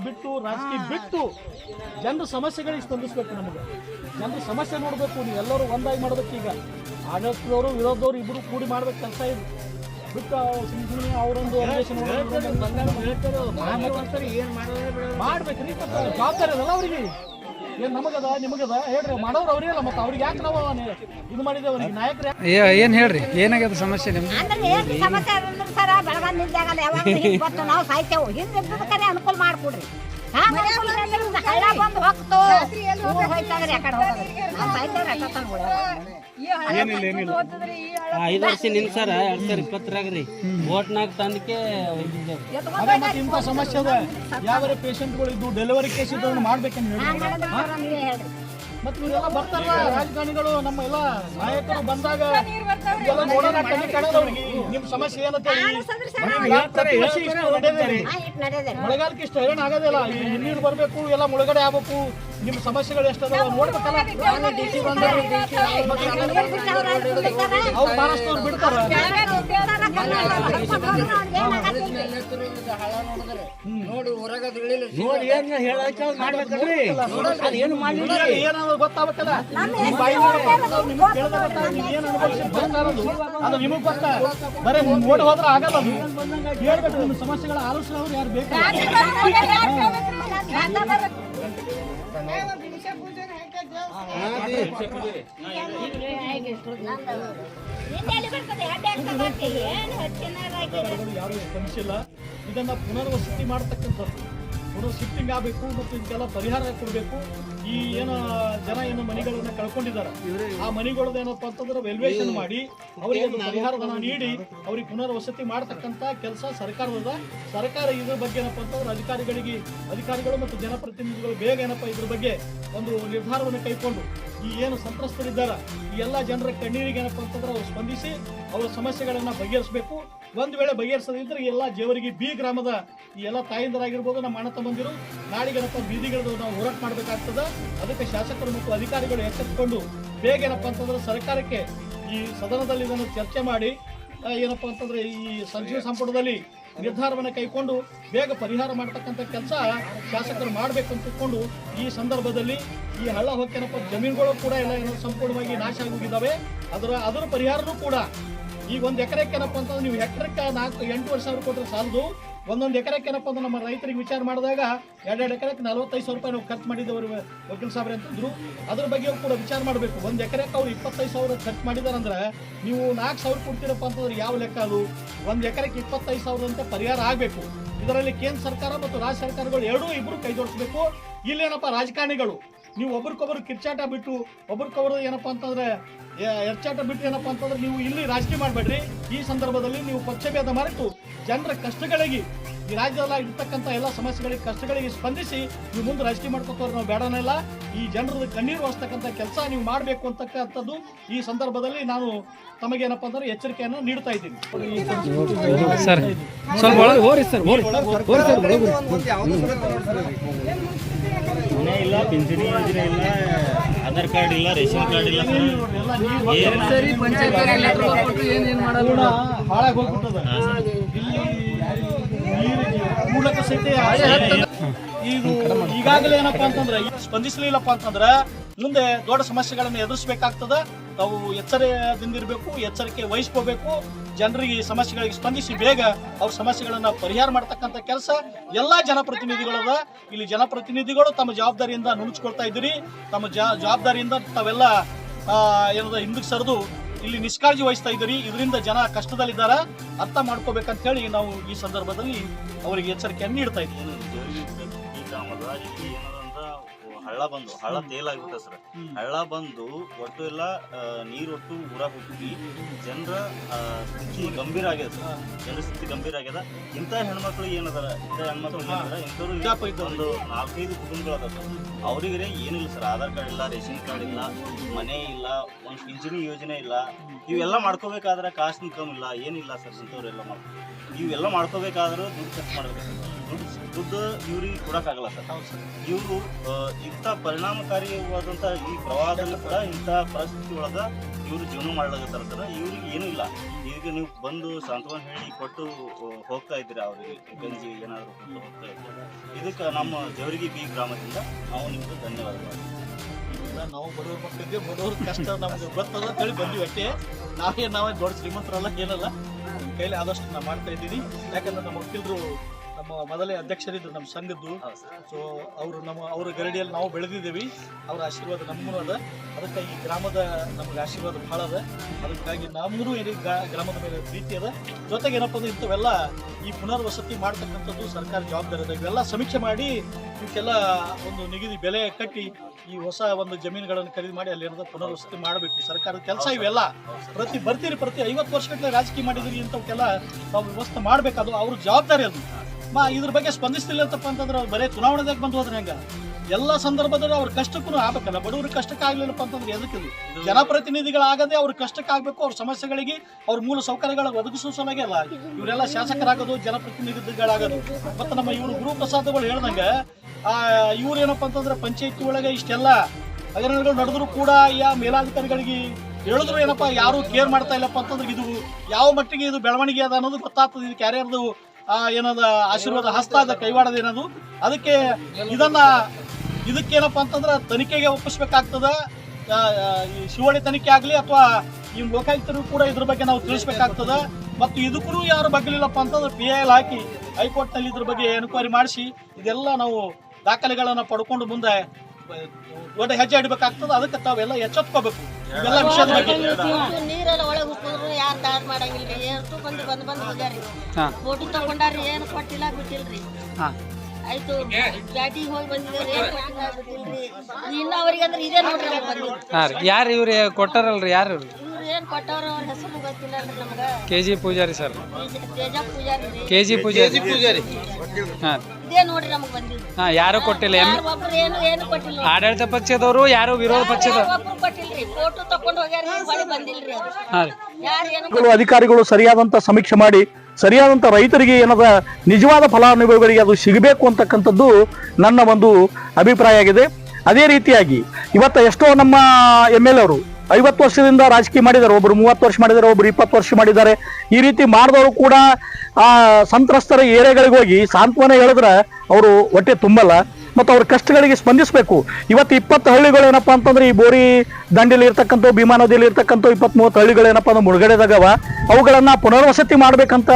ಬಿಟ್ಟು ರಾಜಕೀಯ ಬಿಟ್ಟು ಜನರ ಸಮಸ್ಯೆಗಳಿಗೆ ಸ್ಪಂದಿಸ್ಬೇಕು ನಮಗೆ. ಜನರ ಸಮಸ್ಯೆ ನೋಡಬೇಕು ನೀವು ಎಲ್ಲರೂ ಒಂದಾಗಿ ಮಾಡ್ಬೇಕು ಈಗ. ಆಡಳಿತದವರು ವಿರೋಧದವರು ಇಬ್ಬರು ಕೂಡಿ ಮಾಡ್ಬೇಕು ಕೆಲಸ ಇದು. ಬಿಟ್ಟು ಸುಮ್ಮನೆ ಅವರೊಂದು ಮಾಡ್ಬೇಕ್ರಿ ಮತ್ತೆ ಜವಾಬ್ದಾರಿ ಅದಲ್ಲ ಅವರಿಗೆ. ಏನ್ ನಮಗದ? ನಿಮಗದ? ಹೇಳ್ರಿ ಮಾಡೋರು ಅವ್ರೇ ಅಲ್ಲ ಮತ್ತೆ ಅವ್ರಿಗೆ ಯಾಕೆ ನಾವು ಇದು ಮಾಡಿದೆ ಅವ್ರಿಗೆ ನಾಯಕರು ಏನು ಹೇಳ್ರಿ? ಏನಾಗ್ಯದ ಸಮಸ್ಯೆ ನಿಮ್ಗೆ ಅಂದ್ರೆ ಏನ್ ಸಮಸ್ಯೆ ಅಂದ್ರೆ ಸರ ಬೆಳಗಾವಿ ನಿಲ್ದಾಗಲ್ಲ ಯಾವಾಗ ಬರ್ತು ನಾವು ಸಾಯ್ತೇವೆ. ಹಿಂದೆ ಕರೆ ಅನುಕೂಲ ಮಾಡ್ಕೊಡ್ರಿ. ಐದು ವರ್ಷ ನಿನ್ ಸರ ಎರಡ್ ಸಾವಿರ ಇಪ್ಪತ್ತರಾಗ ರೀ ಓಟ್ನಾಗ ತಂದಕ್ಕೆ ಸಮಸ್ಯೆ ಅದ. ಯಾವ ಪೇಷಂಟ್ಗಳು ಇದ್ದು ಡೆಲಿವರಿ ಕೇಸ್ ಇದ್ದು ಮಾಡ್ಬೇಕಂತ ಹೇಳ್ರಿ. ಮತ್ತೆ ಇವರೆಲ್ಲ ಬರ್ತಾರಲ್ಲ ರಾಜಕಾರಣಿಗಳು ನಮ್ಮ ಎಲ್ಲ ನಾಯಕರು ಬಂದಾಗ ಎಲ್ಲ ನೋಡೋಣ ಕಣ್ಣಿ ಕಾಣೋದವ್ರಿಗೆ ನಿಮ್ ಸಮಸ್ಯೆ ಏನಂತ ಮಳೆಗಾಲಕ್ಕೆ ಇಷ್ಟು ಹೈರಾಣ ಆಗೋದಿಲ್ಲ ಈ ನೀರು ಬರಬೇಕು ಎಲ್ಲ ಮುಳುಗಡೆ ಆಗ್ಬೇಕು. ನಿಮ್ಮ ಸಮಸ್ಯೆಗಳು ಎಷ್ಟಾದ ನೋಡ್ಬೇಕಲ್ಲ ಅವ್ರು ಬಿಡ್ತಾರ ನೋಡಿ ಏನ್ ಹೇಳಕ್ಕೆ ಮಾಡ್ಬೇಕಲ್ರಿ ಅದೇನು ಮಾಡಿಲ್ಲ ಏನಾದ್ರು ಗೊತ್ತಾಗಬೇಕಲ್ಲ ನಿಮ್ ಬಾಯಿ ನಿಮ್ಗೆ ಕೇಳಿದ್ರೆ ಗೊತ್ತಾಗಲ್ಲ, ನೀವ್ ಏನ್ ಅನುಭವಿಸಿದ್ ಅದು ನಿಮಗ್ ಗೊತ್ತಾ ಬರೀ ಓಡ್ ಹೋದ್ರೆ ಆಗಲ್ಲ ಅದು ಹೇಳ್ಬೇಕು ನಿಮ್ಮ ಸಮಸ್ಯೆಗಳ ಆಲೋಚನೆ ಅವ್ರು ಯಾರು ಬೇಕು ಇದನ್ನ ಪುನರ್ವಸತಿ ಮಾಡ್ತಕ್ಕಂಥದ್ದು. ಪುನರ್ವಸತಿ ಆಗಬೇಕು ಮತ್ತು ಇದಕ್ಕೆಲ್ಲ ಪರಿಹಾರ ಕೊಡಬೇಕು. ಈ ಏನು ಜನ ಏನು ಮನೆಗಳನ್ನ ಕಳ್ಕೊಂಡಿದ್ದಾರೆ. ಆ ಮನೆಗಳದ್ದು ಏನಪ್ಪ ಅಂತಂದ್ರೆ ವೆಲ್ವೇಷನ್ ಮಾಡಿ ಅವರಿಗೆ ಒಂದು ಪರಿಹಾರಧನ ನೀಡಿ ಅವ್ರಿಗೆ ಪುನರ್ವಸತಿ ಮಾಡತಕ್ಕಂತ ಕೆಲಸ ಸರ್ಕಾರದ ಸರ್ಕಾರ ಇದ್ರ ಬಗ್ಗೆ ಏನಪ್ಪ ಅಂತಂದ್ರೆ ಅಧಿಕಾರಿಗಳಿಗೆ ಅಧಿಕಾರಿಗಳು ಮತ್ತು ಜನಪ್ರತಿನಿಧಿಗಳು ಬೇಗ ಏನಪ್ಪ ಇದ್ರ ಬಗ್ಗೆ ಒಂದು ನಿರ್ಧಾರವನ್ನು ಕೈಕೊಂಡು ಈ ಏನು ಸಂತ್ರಸ್ತರಿದ್ದಾರೆ ಈ ಎಲ್ಲ ಜನರ ಕಣ್ಣೀರಿಗೆ ಏನಪ್ಪ ಅಂತಂದ್ರೆ ಅವ್ರು ಸ್ಪಂದಿಸಿ ಅವರ ಸಮಸ್ಯೆಗಳನ್ನು ಬಗೆಹರಿಸಬೇಕು. ಒಂದ್ ವೇಳೆ ಬಗೆಹರಿಸದಿದ್ರೆ ಎಲ್ಲ ಜೇವರಿಗೆ ಬಿ ಗ್ರಾಮದ ಈ ಎಲ್ಲ ತಾಯಿಂದರಾಗಿರ್ಬೋದು, ನಮ್ಮ ಅಣ್ಣ ತಮ್ಮಂದಿರು ನಾಡಿಗೇನಪ್ಪ ಬೀದಿಗಳದ್ದು ನಾವು ಹೋರಾಟ ಮಾಡಬೇಕಾಗ್ತದೆ. ಅದಕ್ಕೆ ಶಾಸಕರು ಮತ್ತು ಅಧಿಕಾರಿಗಳು ಎಚ್ಚೆತ್ತುಕೊಂಡು ಬೇಗ ಏನಪ್ಪ ಅಂತಂದ್ರೆ ಸರ್ಕಾರಕ್ಕೆ ಈ ಸದನದಲ್ಲಿ ಇದನ್ನು ಚರ್ಚೆ ಮಾಡಿ ಏನಪ್ಪ ಅಂತಂದ್ರೆ ಈ ಸಚಿವ ಸಂಪುಟದಲ್ಲಿ ನಿರ್ಧಾರವನ್ನು ಕೈಕೊಂಡು ಬೇಗ ಪರಿಹಾರ ಮಾಡ್ತಕ್ಕಂಥ ಕೆಲಸ ಶಾಸಕರು ಮಾಡಬೇಕು ಅಂತ ತಿಳ್ಕೊಂಡು ಈ ಸಂದರ್ಭದಲ್ಲಿ ಈ ಹಳ್ಳ ಹೊಕ್ಕೇನಪ್ಪ ಜಮೀನುಗಳು ಕೂಡ ಎಲ್ಲ ಏನೋ ಸಂಪೂರ್ಣವಾಗಿ ನಾಶ ಆಗೋಗಿದ್ದಾವೆ ಅದರ ಅದರ ಪರಿಹಾರನೂ ಕೂಡ ಈಗ ಒಂದು ಎಕರೆಕ್ಕೆ ಏನಪ್ಪ ಅಂತಂದ್ರೆ ನೀವು ಎಕರೆಕ್ಕೆ ನಾಲ್ಕು, ಎಂಟೂವರೆ ಸಾವಿರ ಕೊಟ್ಟರೆ ಸಾಲದು. ಒಂದೊಂದು ಎಕರೆಕ್ಕೆ ಏನಪ್ಪ ಅಂದ್ರೆ ನಮ್ಮ ರೈತರಿಗೆ ವಿಚಾರ ಮಾಡಿದಾಗ ಎರಡೆರಡು ಎಕರೆಕ್ಕೆ ನಲವತ್ತೈದು ಸಾವಿರ ರೂಪಾಯಿ ನಾವು ಖರ್ಚು ಮಾಡಿದ್ದವರು ವಕೀಲ್ ಸಾಬ್ರೆ ಅಂತಂದ್ರು ಅದ್ರ. ಬಗ್ಗೆ ಕೂಡ ವಿಚಾರ ಮಾಡಬೇಕು. ಒಂದು ಎಕರೆಕ್ಕೆ ಅವ್ರು ಇಪ್ಪತ್ತೈದು ಸಾವಿರ ಖರ್ಚು ಮಾಡಿದಾರಂದ್ರೆ ನೀವು ನಾಲ್ಕು ಸಾವಿರ ಕೊಡ್ತೀರಪ್ಪ ಅಂತಂದ್ರೆ ಯಾವ ಲೆಕ್ಕ ಅದು? ಒಂದು ಎಕರೆಗೆ ಇಪ್ಪತ್ತೈದು ಸಾವಿರ ಅಂತ ಪರಿಹಾರ ಆಗಬೇಕು. ಇದರಲ್ಲಿ ಕೇಂದ್ರ ಸರ್ಕಾರ ಮತ್ತು ರಾಜ್ಯ ಸರ್ಕಾರಗಳು ಎರಡೂ ಇಬ್ಬರು ಕೈ ಜೋಡಿಸಬೇಕು ಇಲ್ಲೇನಪ್ಪ ರಾಜಕಾರಣಿಗಳು? ನೀವು ಒಬ್ರಿಗೊಬ್ರು ಕಿರ್ಚಾಟ ಬಿಟ್ಟು ಒಬ್ರಿಗೊಬ್ರು ಏನಪ್ಪ ಅಂತಂದ್ರೆ ಎರ್ಚಾಟ ಬಿಟ್ಟು ಏನಪ್ಪ ಅಂತಂದ್ರೆ ನೀವು ಇಲ್ಲಿ ರಾಜಕೀಯ ಮಾಡಬೇಡ್ರಿ. ಈ ಸಂದರ್ಭದಲ್ಲಿ ನೀವು ಪಕ್ಷಭೇದ ಮರೆತು ಜನರ ಕಷ್ಟಗಳಿಗೆ ಈ ರಾಜ್ಯದಲ್ಲಿ ಇರ್ತಕ್ಕಂಥ ಎಲ್ಲ ಸಮಸ್ಯೆಗಳಿಗೆ ಕಷ್ಟಗಳಿಗೆ ಸ್ಪಂದಿಸಿ ನೀವು ಮುಂದೆ ರಾಜಕೀಯ ಮಾಡ್ಕೋತವ್ರು ನಾವು ಬೇಡನೆಲ್ಲ ಈ ಜನರದ ಕಣ್ಣೀರು ಹೊಸ್ತಕ್ಕಂಥ ಕೆಲಸ ನೀವು ಮಾಡಬೇಕು ಅಂತಕ್ಕಂಥದ್ದು ಈ ಸಂದರ್ಭದಲ್ಲಿ ನಾನು ತಮಗೇನಪ್ಪ ಅಂದ್ರೆ ಎಚ್ಚರಿಕೆಯನ್ನು ನೀಡ್ತಾ ಇದ್ದೀನಿ. ಸರ್ ಸ್ವಲ್ಪ ಇಲ್ಲ ಪಿಂಚಣಿ ಯೋಜನೆ ಇಲ್ಲ ಆಧಾರ್ ಕಾರ್ಡ್ ಇಲ್ಲ ರೇಷನ್ ಕಾರ್ಡ್ ಇಲ್ಲ ಸರಿ. ಪಂಚಾಯತ್ ಏನೇನು ಮಾಡಲ್ಲ ಹಾಳಾಗಿ ಹೋಗ್ಬಿಟ್ಟದ. ಮೂಲಕ ಸಹಿತ ಇದು ಈಗಾಗಲೇ ಏನಪ್ಪಾ ಅಂತಂದ್ರೆ, ಈಗ ಸ್ಪಂದಿಸಲಿಲ್ಲಪ್ಪ ಅಂತಂದ್ರೆ, ಮುಂದೆ ದೊಡ್ಡ ಸಮಸ್ಯೆಗಳನ್ನು ಎದುರಿಸಬೇಕಾಗ್ತದ. ತಾವು ಎಚ್ಚರದಿಂದಿರಬೇಕು ಎಚ್ಚರಿಕೆ ವಹಿಸ್ಕೋಬೇಕು. ಜನರಿಗೆ ಈ ಸಮಸ್ಯೆಗಳಿಗೆ ಸ್ಪಂದಿಸಿ ಬೇಗ ಅವ್ರ ಸಮಸ್ಯೆಗಳನ್ನ ಪರಿಹಾರ ಮಾಡ್ತಕ್ಕಂಥ ಕೆಲಸ ಎಲ್ಲಾ ಜನಪ್ರತಿನಿಧಿಗಳದ. ಇಲ್ಲಿ ಜನಪ್ರತಿನಿಧಿಗಳು ತಮ್ಮ ಜವಾಬ್ದಾರಿಯಿಂದ ನುಣುಚ್ಕೊಳ್ತಾ ಇದ್ದೀರಿ. ತಮ್ಮ ಜವಾಬ್ದಾರಿಯಿಂದ ತಾವೆಲ್ಲ ಏನದ ಹಿಂದಕ್ಕೆ ಸರಿದು ಇಲ್ಲಿ ನಿಷ್ಕಾಳಜಿ ವಹಿಸ್ತಾ ಇದ್ದೀರಿ. ಇದರಿಂದ ಜನ ಕಷ್ಟದಲ್ಲಿದ್ದಾರೆ. ಅರ್ಥ ಮಾಡ್ಕೋಬೇಕಂತ ಹೇಳಿ ನಾವು ಈ ಸಂದರ್ಭದಲ್ಲಿ ಅವರಿಗೆ ಎಚ್ಚರಿಕೆಯನ್ನು ನೀಡ್ತಾ ಇದ್ದೀವಿ. ಹಳ್ಳ ಬಂದು ಹಳ್ಳ ತೇಲಾಗ್ಬಿಟ್ಟ ಸರ್. ಹಳ್ಳ ಬಂದು ಒಟ್ಟು ಎಲ್ಲ ನೀರು ಒಟ್ಟು ಊರಾಗ ಹೋಗಿ ಜನರ ಸ್ಥಿತಿ ಗಂಭೀರ ಆಗ್ಯದ ಸರ್. ಜನರ ಸ್ಥಿತಿ ಗಂಭೀರ ಆಗ್ಯದ. ಇಂಥ ಹೆಣ್ಮಕ್ಳು ಏನದಾರ? ಇಂಥ ಹೆಣ್ಮಕ್ಳು ಏನದಾರ? ಇಂಥವ್ರು ಒಂದು ನಾಲ್ಕೈದು ಕುಟುಂಬಗಳದ ಸರ್. ಅವರಿಗೆ ಏನಿಲ್ಲ ಸರ್. ಆಧಾರ್ ಕಾರ್ಡ್ ಇಲ್ಲ ರೇಷನ್ ಕಾರ್ಡ್ ಇಲ್ಲ ಮನೆ ಇಲ್ಲ ಒಂದು ಪಿಂಚಣಿ ಯೋಜನೆ ಇಲ್ಲ. ಇವೆಲ್ಲ ಮಾಡ್ಕೋಬೇಕಾದ್ರೆ ಕಾಸ್ಟ್ ಇನ್ಕಮ್ ಇಲ್ಲ ಏನಿಲ್ಲ ಸರ್. ಇಂಥವ್ರೆಲ್ಲ ಮಾಡ್ಕೊ ಇವೆಲ್ಲ ಮಾಡ್ಕೋಬೇಕಾದ್ರೂ ದುಡ್ಡು ಖರ್ಚು ಮಾಡ್ಬೇಕು ದುಡ್ಡು ದುಡ್ಡು ಇವ್ರಿಗೆ ಕೊಡೋಕ್ಕಾಗಲ್ಲ ಸರ್. ಇವರು ಇಂಥ ಪರಿಣಾಮಕಾರಿಯಾದಂಥ ಈ ಪ್ರವಾಹದಲ್ಲಿ ಕೂಡ ಇಂಥ ಪರಿಸ್ಥಿತಿ ಒಳಗೆ ಇವರು ಜೀವನ ಮಾಡ್ಲಾಗತ್ತಾರ ಸರ್. ಇವ್ರಿಗೆ ಏನೂ ಇಲ್ಲ. ಈಗ ನೀವು ಬಂದು ಸಾಂತ್ವನ ಹೇಳಿ ಕೊಟ್ಟು ಹೋಗ್ತಾ ಇದ್ದೀರಾ ಅವರಿಗೆ? ಗಂಜಿ ಏನಾದರೂ ಕೊಟ್ಟು ಹೋಗ್ತಾ ಇದ್ದೀರಾ? ಇದಕ್ಕೆ ನಮ್ಮ ಜವರಿಗೆ ಬಿ ಗ್ರಾಮದಿಂದ ನಾವು ನಿಮ್ಗೆ ಧನ್ಯವಾದಗಳು. ನಾವು ಬಡವ್ರ ಮಕ್ಕಳಿಗೆ ಬಡವ್ರ ಕಷ್ಟ ನಮ್ಗೆ ಗೊತ್ತದ ಹೇಳಿ ಬಂದ್ವಿ ಅಷ್ಟೇ. ನಾವೇ ನಾವೇ ದೊಡ್ಡ ಶ್ರೀಮಂತರಲ್ಲ, ಏನಲ್ಲ. ಕೈಲಿ ಆದಷ್ಟು ನಾವು ಮಾಡ್ತಾ ಇದ್ದೀನಿ. ಯಾಕಂದ್ರೆ ನಮ್ಮ ವಕೀಲರು ನಮ್ಮ ಮೊದಲೇ ಅಧ್ಯಕ್ಷರಿದ್ರು ನಮ್ಮ ಸಂಘದ್ದು. ಸೊ ಅವರು ನಮ್ಮ ಅವರ ಗರಡಿಯಲ್ಲಿ ನಾವು ಬೆಳೆದಿದ್ದೀವಿ. ಅವರ ಆಶೀರ್ವಾದ ನಮಗೂ ಅದ. ಅದಕ್ಕೆ ಈ ಗ್ರಾಮದ ನಮ್ಗೆ ಆಶೀರ್ವಾದ ಭಾಳ ಅದ. ಅದಕ್ಕಾಗಿ ನಮಗೂ ಏನೇ ಗ್ರಾಮದ ಮೇಲೆ ಪ್ರೀತಿ ಅದ. ಜೊತೆಗೆ ಏನಪ್ಪ ಅಂದ್ರೆ ಇಂಥವೆಲ್ಲ ಈ ಪುನರ್ವಸತಿ ಮಾಡ್ತಕ್ಕಂಥದ್ದು ಸರ್ಕಾರ ಜವಾಬ್ದಾರಿ ಅದ. ಇವೆಲ್ಲ ಸಮೀಕ್ಷೆ ಮಾಡಿ ಇವಕ್ಕೆಲ್ಲ ಒಂದು ನಿಗದಿ ಬೆಲೆ ಕಟ್ಟಿ ಈ ಹೊಸ ಒಂದು ಜಮೀನುಗಳನ್ನು ಖರೀದಿ ಮಾಡಿ ಅಲ್ಲಿ ಏನಾದ್ರು ಪುನರ್ವಸತಿ ಮಾಡಬೇಕು. ಸರ್ಕಾರದ ಕೆಲಸ ಇವೆಲ್ಲ ಪ್ರತಿ ಬರ್ತೀರಿ ಪ್ರತಿ ಐವತ್ತು ವರ್ಷಗಟ್ಟಲೆ ರಾಜಕೀಯ ಮಾಡಿದಿರಿ ಇಂಥವಕ್ಕೆಲ್ಲ ನಾವು ವ್ಯವಸ್ಥೆ ಮಾಡಬೇಕು. ಅದು ಅವ್ರ ಜವಾಬ್ದಾರಿ ಅದು. ಮಾ ಇದ್ರ ಬಗ್ಗೆ ಸ್ಪಂದಿಸ್ತಿಲ್ಲ ಅಂತಪ್ಪ ಅಂತಂದ್ರೆ ಅವ್ರು ಬರೀ ಚುನಾವಣೆದಾಗ ಬಂದು ಹೋದ್ರೆ ಹೆಂಗ? ಎಲ್ಲ ಸಂದರ್ಭದಲ್ಲಿ ಅವ್ರ ಕಷ್ಟಕ್ಕೂ ಆಗ್ಬೇಕಲ್ಲ ಬಡವ್ರ ಕಷ್ಟಕ್ಕೆ ಆಗ್ಲಿಲ್ಲಪ್ಪ ಅಂತಂದ್ರೆ ಎದಕ್ಕಿದ್ರು ಜನಪ್ರತಿನಿಧಿಗಳಾಗದೆ ಅವ್ರ ಕಷ್ಟಕ್ಕೆ ಆಗ್ಬೇಕು ಅವ್ರ ಸಮಸ್ಯೆಗಳಿಗೆ ಅವ್ರ ಮೂಲ ಸೌಕರ್ಯಗಳ ಒದಗಿಸೋ ಸಲುವಾಗಿ ಅಲ್ಲ ಇವರೆಲ್ಲ ಶಾಸಕರಾಗೋದು ಜನಪ್ರತಿನಿಧಿಗಳಾಗೋದು. ಮತ್ತೆ ನಮ್ಮ ಇವರು ಗುರು ಪ್ರಸಾದಗಳು ಹೇಳ್ದಂಗ ಆ ಇವ್ರು ಏನಪ್ಪ ಅಂತಂದ್ರೆ ಪಂಚಾಯತಿ ಒಳಗೆ ಇಷ್ಟೆಲ್ಲ ಹಗರಣಗಳು ನಡೆದ್ರು ಕೂಡ ಯಾ ಮೇಲಾಧಿಕಾರಿಗಳಿಗೆ ಹೇಳಿದ್ರು ಏನಪ್ಪ ಯಾರು ಕೇರ್ ಮಾಡ್ತಾ ಇಲ್ಲಪ್ಪ ಅಂತಂದ್ರೆ ಇದು ಯಾವ ಮಟ್ಟಿಗೆ ಇದು ಬೆಳವಣಿಗೆ ಅದ ಅನ್ನೋದು ಗೊತ್ತಾಗ್ತದೆ ಇದು ಯಾರ್ಯಾರ್ದು ಆ ಏನದ, ಆಶೀರ್ವಾದ ಹಸ್ತ ಅದ, ಕೈವಾಡದ ಏನದು. ಅದಕ್ಕೆ ಇದನ್ನ ಇದಕ್ಕೇನಪ್ಪ ಅಂತಂದ್ರೆ ತನಿಖೆಗೆ ಒಪ್ಪಿಸ್ಬೇಕಾಗ್ತದ. ಶಿವಳಿ ತನಿಖೆ ಆಗಲಿ ಅಥವಾ ಈ ಲೋಕಾಯುಕ್ತರು ಕೂಡ ಇದ್ರ ಬಗ್ಗೆ ನಾವು ತಿಳಿಸ್ಬೇಕಾಗ್ತದ. ಮತ್ತು ಇದಕ್ಕೂ ಯಾರು ಬಗ್ಲಿಲ್ಲಪ್ಪ ಅಂತಂದ್ರೆ ಪಿ ಎಲ್ ಹಾಕಿ ಹೈಕೋರ್ಟ್ನಲ್ಲಿ ಇದ್ರ ಬಗ್ಗೆ ಎನ್ಕ್ವೈರಿ ಮಾಡಿಸಿ, ಇದೆಲ್ಲ ನಾವು ದಾಖಲೆಗಳನ್ನು ಪಡ್ಕೊಂಡು ಮುಂದೆ ದೊಡ್ಡ ಹೆಜ್ಜೆ ಇಡಬೇಕಾಗ್ತದೆ. ಅದಕ್ಕೆ ತಾವೆಲ್ಲ ಎಚ್ಚೆತ್ಕೋಬೇಕು. ಇವೆಲ್ಲ ವಿಷಯದ ಬಗ್ಗೆ. ನೀರೆಲ್ಲ ಒಳಗೆ ಹುಟ್ಟಿದ್ರು ಯಾರು ದಾಡ್ ಮಾಡಂಗಿಲ್ಲ ಎಷ್ಟು ಬಂದು ಬಂದು ಬಂದು ಹೋಗ್ಯಾರಿ ಹಾ. ಫೋಟೋ ತಗೊಂಡಾರಿ ಏನು ಕೊಟ್ಟಿಲ್ಲ ಬಿಟ್ಟಿಲ್ರಿ. ಹಾಂ. ಆಯ್ತು ಜಾತಿಗೆ ಹೋಗಿ ಬಂದಿದ್ದಾರೆ ಏನ್ ಕೊಟ್ಟಿಲ್ಲ ಇನ್ನು ಅವ್ರಿಗೆ ಅಂದ್ರೆ ಇದೇ ನೋಡ್ರಿ ಯಾರು ಇವ್ರಿ ಕೊಟ್ಟಾರಲ್ರಿ? ಯಾರು ಇವ್ರು? ಏನ್ ಕೊಟ್ಟವ್ರ ಅವ್ರ ಹೆಸರು ಗೊತ್ತಿಲ್ಲ ಅಂದ್ರೆ ನಮ್ಗ. K G Pujari sir. ತೇಜ- ತೇಜ ಪೂಜಾರಿ ರೀ. K G Pujari. ಹಾಂ. ಇದೇ ನೋಡ್ರಿ ನಮಗ್ ಬಂದಿದ್ದು. ಹಾಂ ಯಾರು ಕೊಟ್ಟಿಲ್ಲ? ಎಂ ಯಾರು ಒಬ್ರು ಏನು ಏನು ಕೊಟ್ಟಿಲ್ಲ. ಆಡಳಿತ ಪಕ್ಷದವರು ಯಾರು ವಿರೋಧ ಪಕ್ಷದ ಒಬ್ರು ಕೊಟ್ಟಿಲ್ರಿ ಫೋಟೋ ತಕೊಂಡ್ ಹೋಗ್ಯಾರ ಹೊಳಿ ಬಂದಿಲ್ರಿ ಅದು ಹಾಂ ರೀ. ಯಾರು ಏನು ಗಳು ಅಧಿಕಾರಿಗಳು ಸರಿಯಾದಂತ ಸಮೀಕ್ಷೆ ಮಾಡಿ ಸರಿಯಾದಂತ ರೈತರಿಗೆ ಏನದ ನಿಜವಾದ ಫಲಾನುಭವಿಗಳಿಗೆ ಅದು ಸಿಗಬೇಕು ಅಂತಕ್ಕಂಥದ್ದು ನನ್ನ ಒಂದು ಅಭಿಪ್ರಾಯ ಆಗಿದೆ. ಅದೇ ರೀತಿಯಾಗಿ ಇವತ್ತು ಎಷ್ಟೋ ನಮ್ಮ ಎಂ ಎಲ್ ಅವರು ಐವತ್ತು ವರ್ಷದಿಂದ ರಾಜಕೀಯ ಮಾಡಿದ್ದಾರೆ, ಒಬ್ರು ಮೂವತ್ತು ವರ್ಷ ಮಾಡಿದ್ದಾರೆ, ಒಬ್ರು ಇಪ್ಪತ್ತು ವರ್ಷ ಮಾಡಿದ್ದಾರೆ. ಈ ರೀತಿ ಮಾಡಿದವರು ಕೂಡ ಆ ಸಂತ್ರಸ್ತರ ಏರಿಯಾಗಳಿಗೆ ಹೋಗಿ ಸಾಂತ್ವನ ಹೇಳಿದ್ರೆ ಅವರು ಹೊಟ್ಟೆ ತುಂಬಲ್ಲ, ಮತ್ತು ಅವ್ರ ಕಷ್ಟಗಳಿಗೆ ಸ್ಪಂದಿಸಬೇಕು. ಇವತ್ತು ಇಪ್ಪತ್ತು ಹಳ್ಳಿಗಳು ಏನಪ್ಪಾ ಅಂತಂದ್ರೆ ಈ ಬೋರಿ ದಂಡೆಯಲ್ಲಿ ಇರ್ತಕ್ಕಂಥ ಭೀಮಾ ನದಿಯಲ್ಲಿ ಇರ್ತಕ್ಕಂಥ ಇಪ್ಪತ್ತ್ ಮೂವತ್ತು ಹಳ್ಳಿಗಳು ಏನಪ್ಪಾ ಅಂದ್ರೆ ಮುಳುಗಡೆದಾಗವ. ಅವುಗಳನ್ನು ಪುನರ್ವಸತಿ ಮಾಡಬೇಕಂತ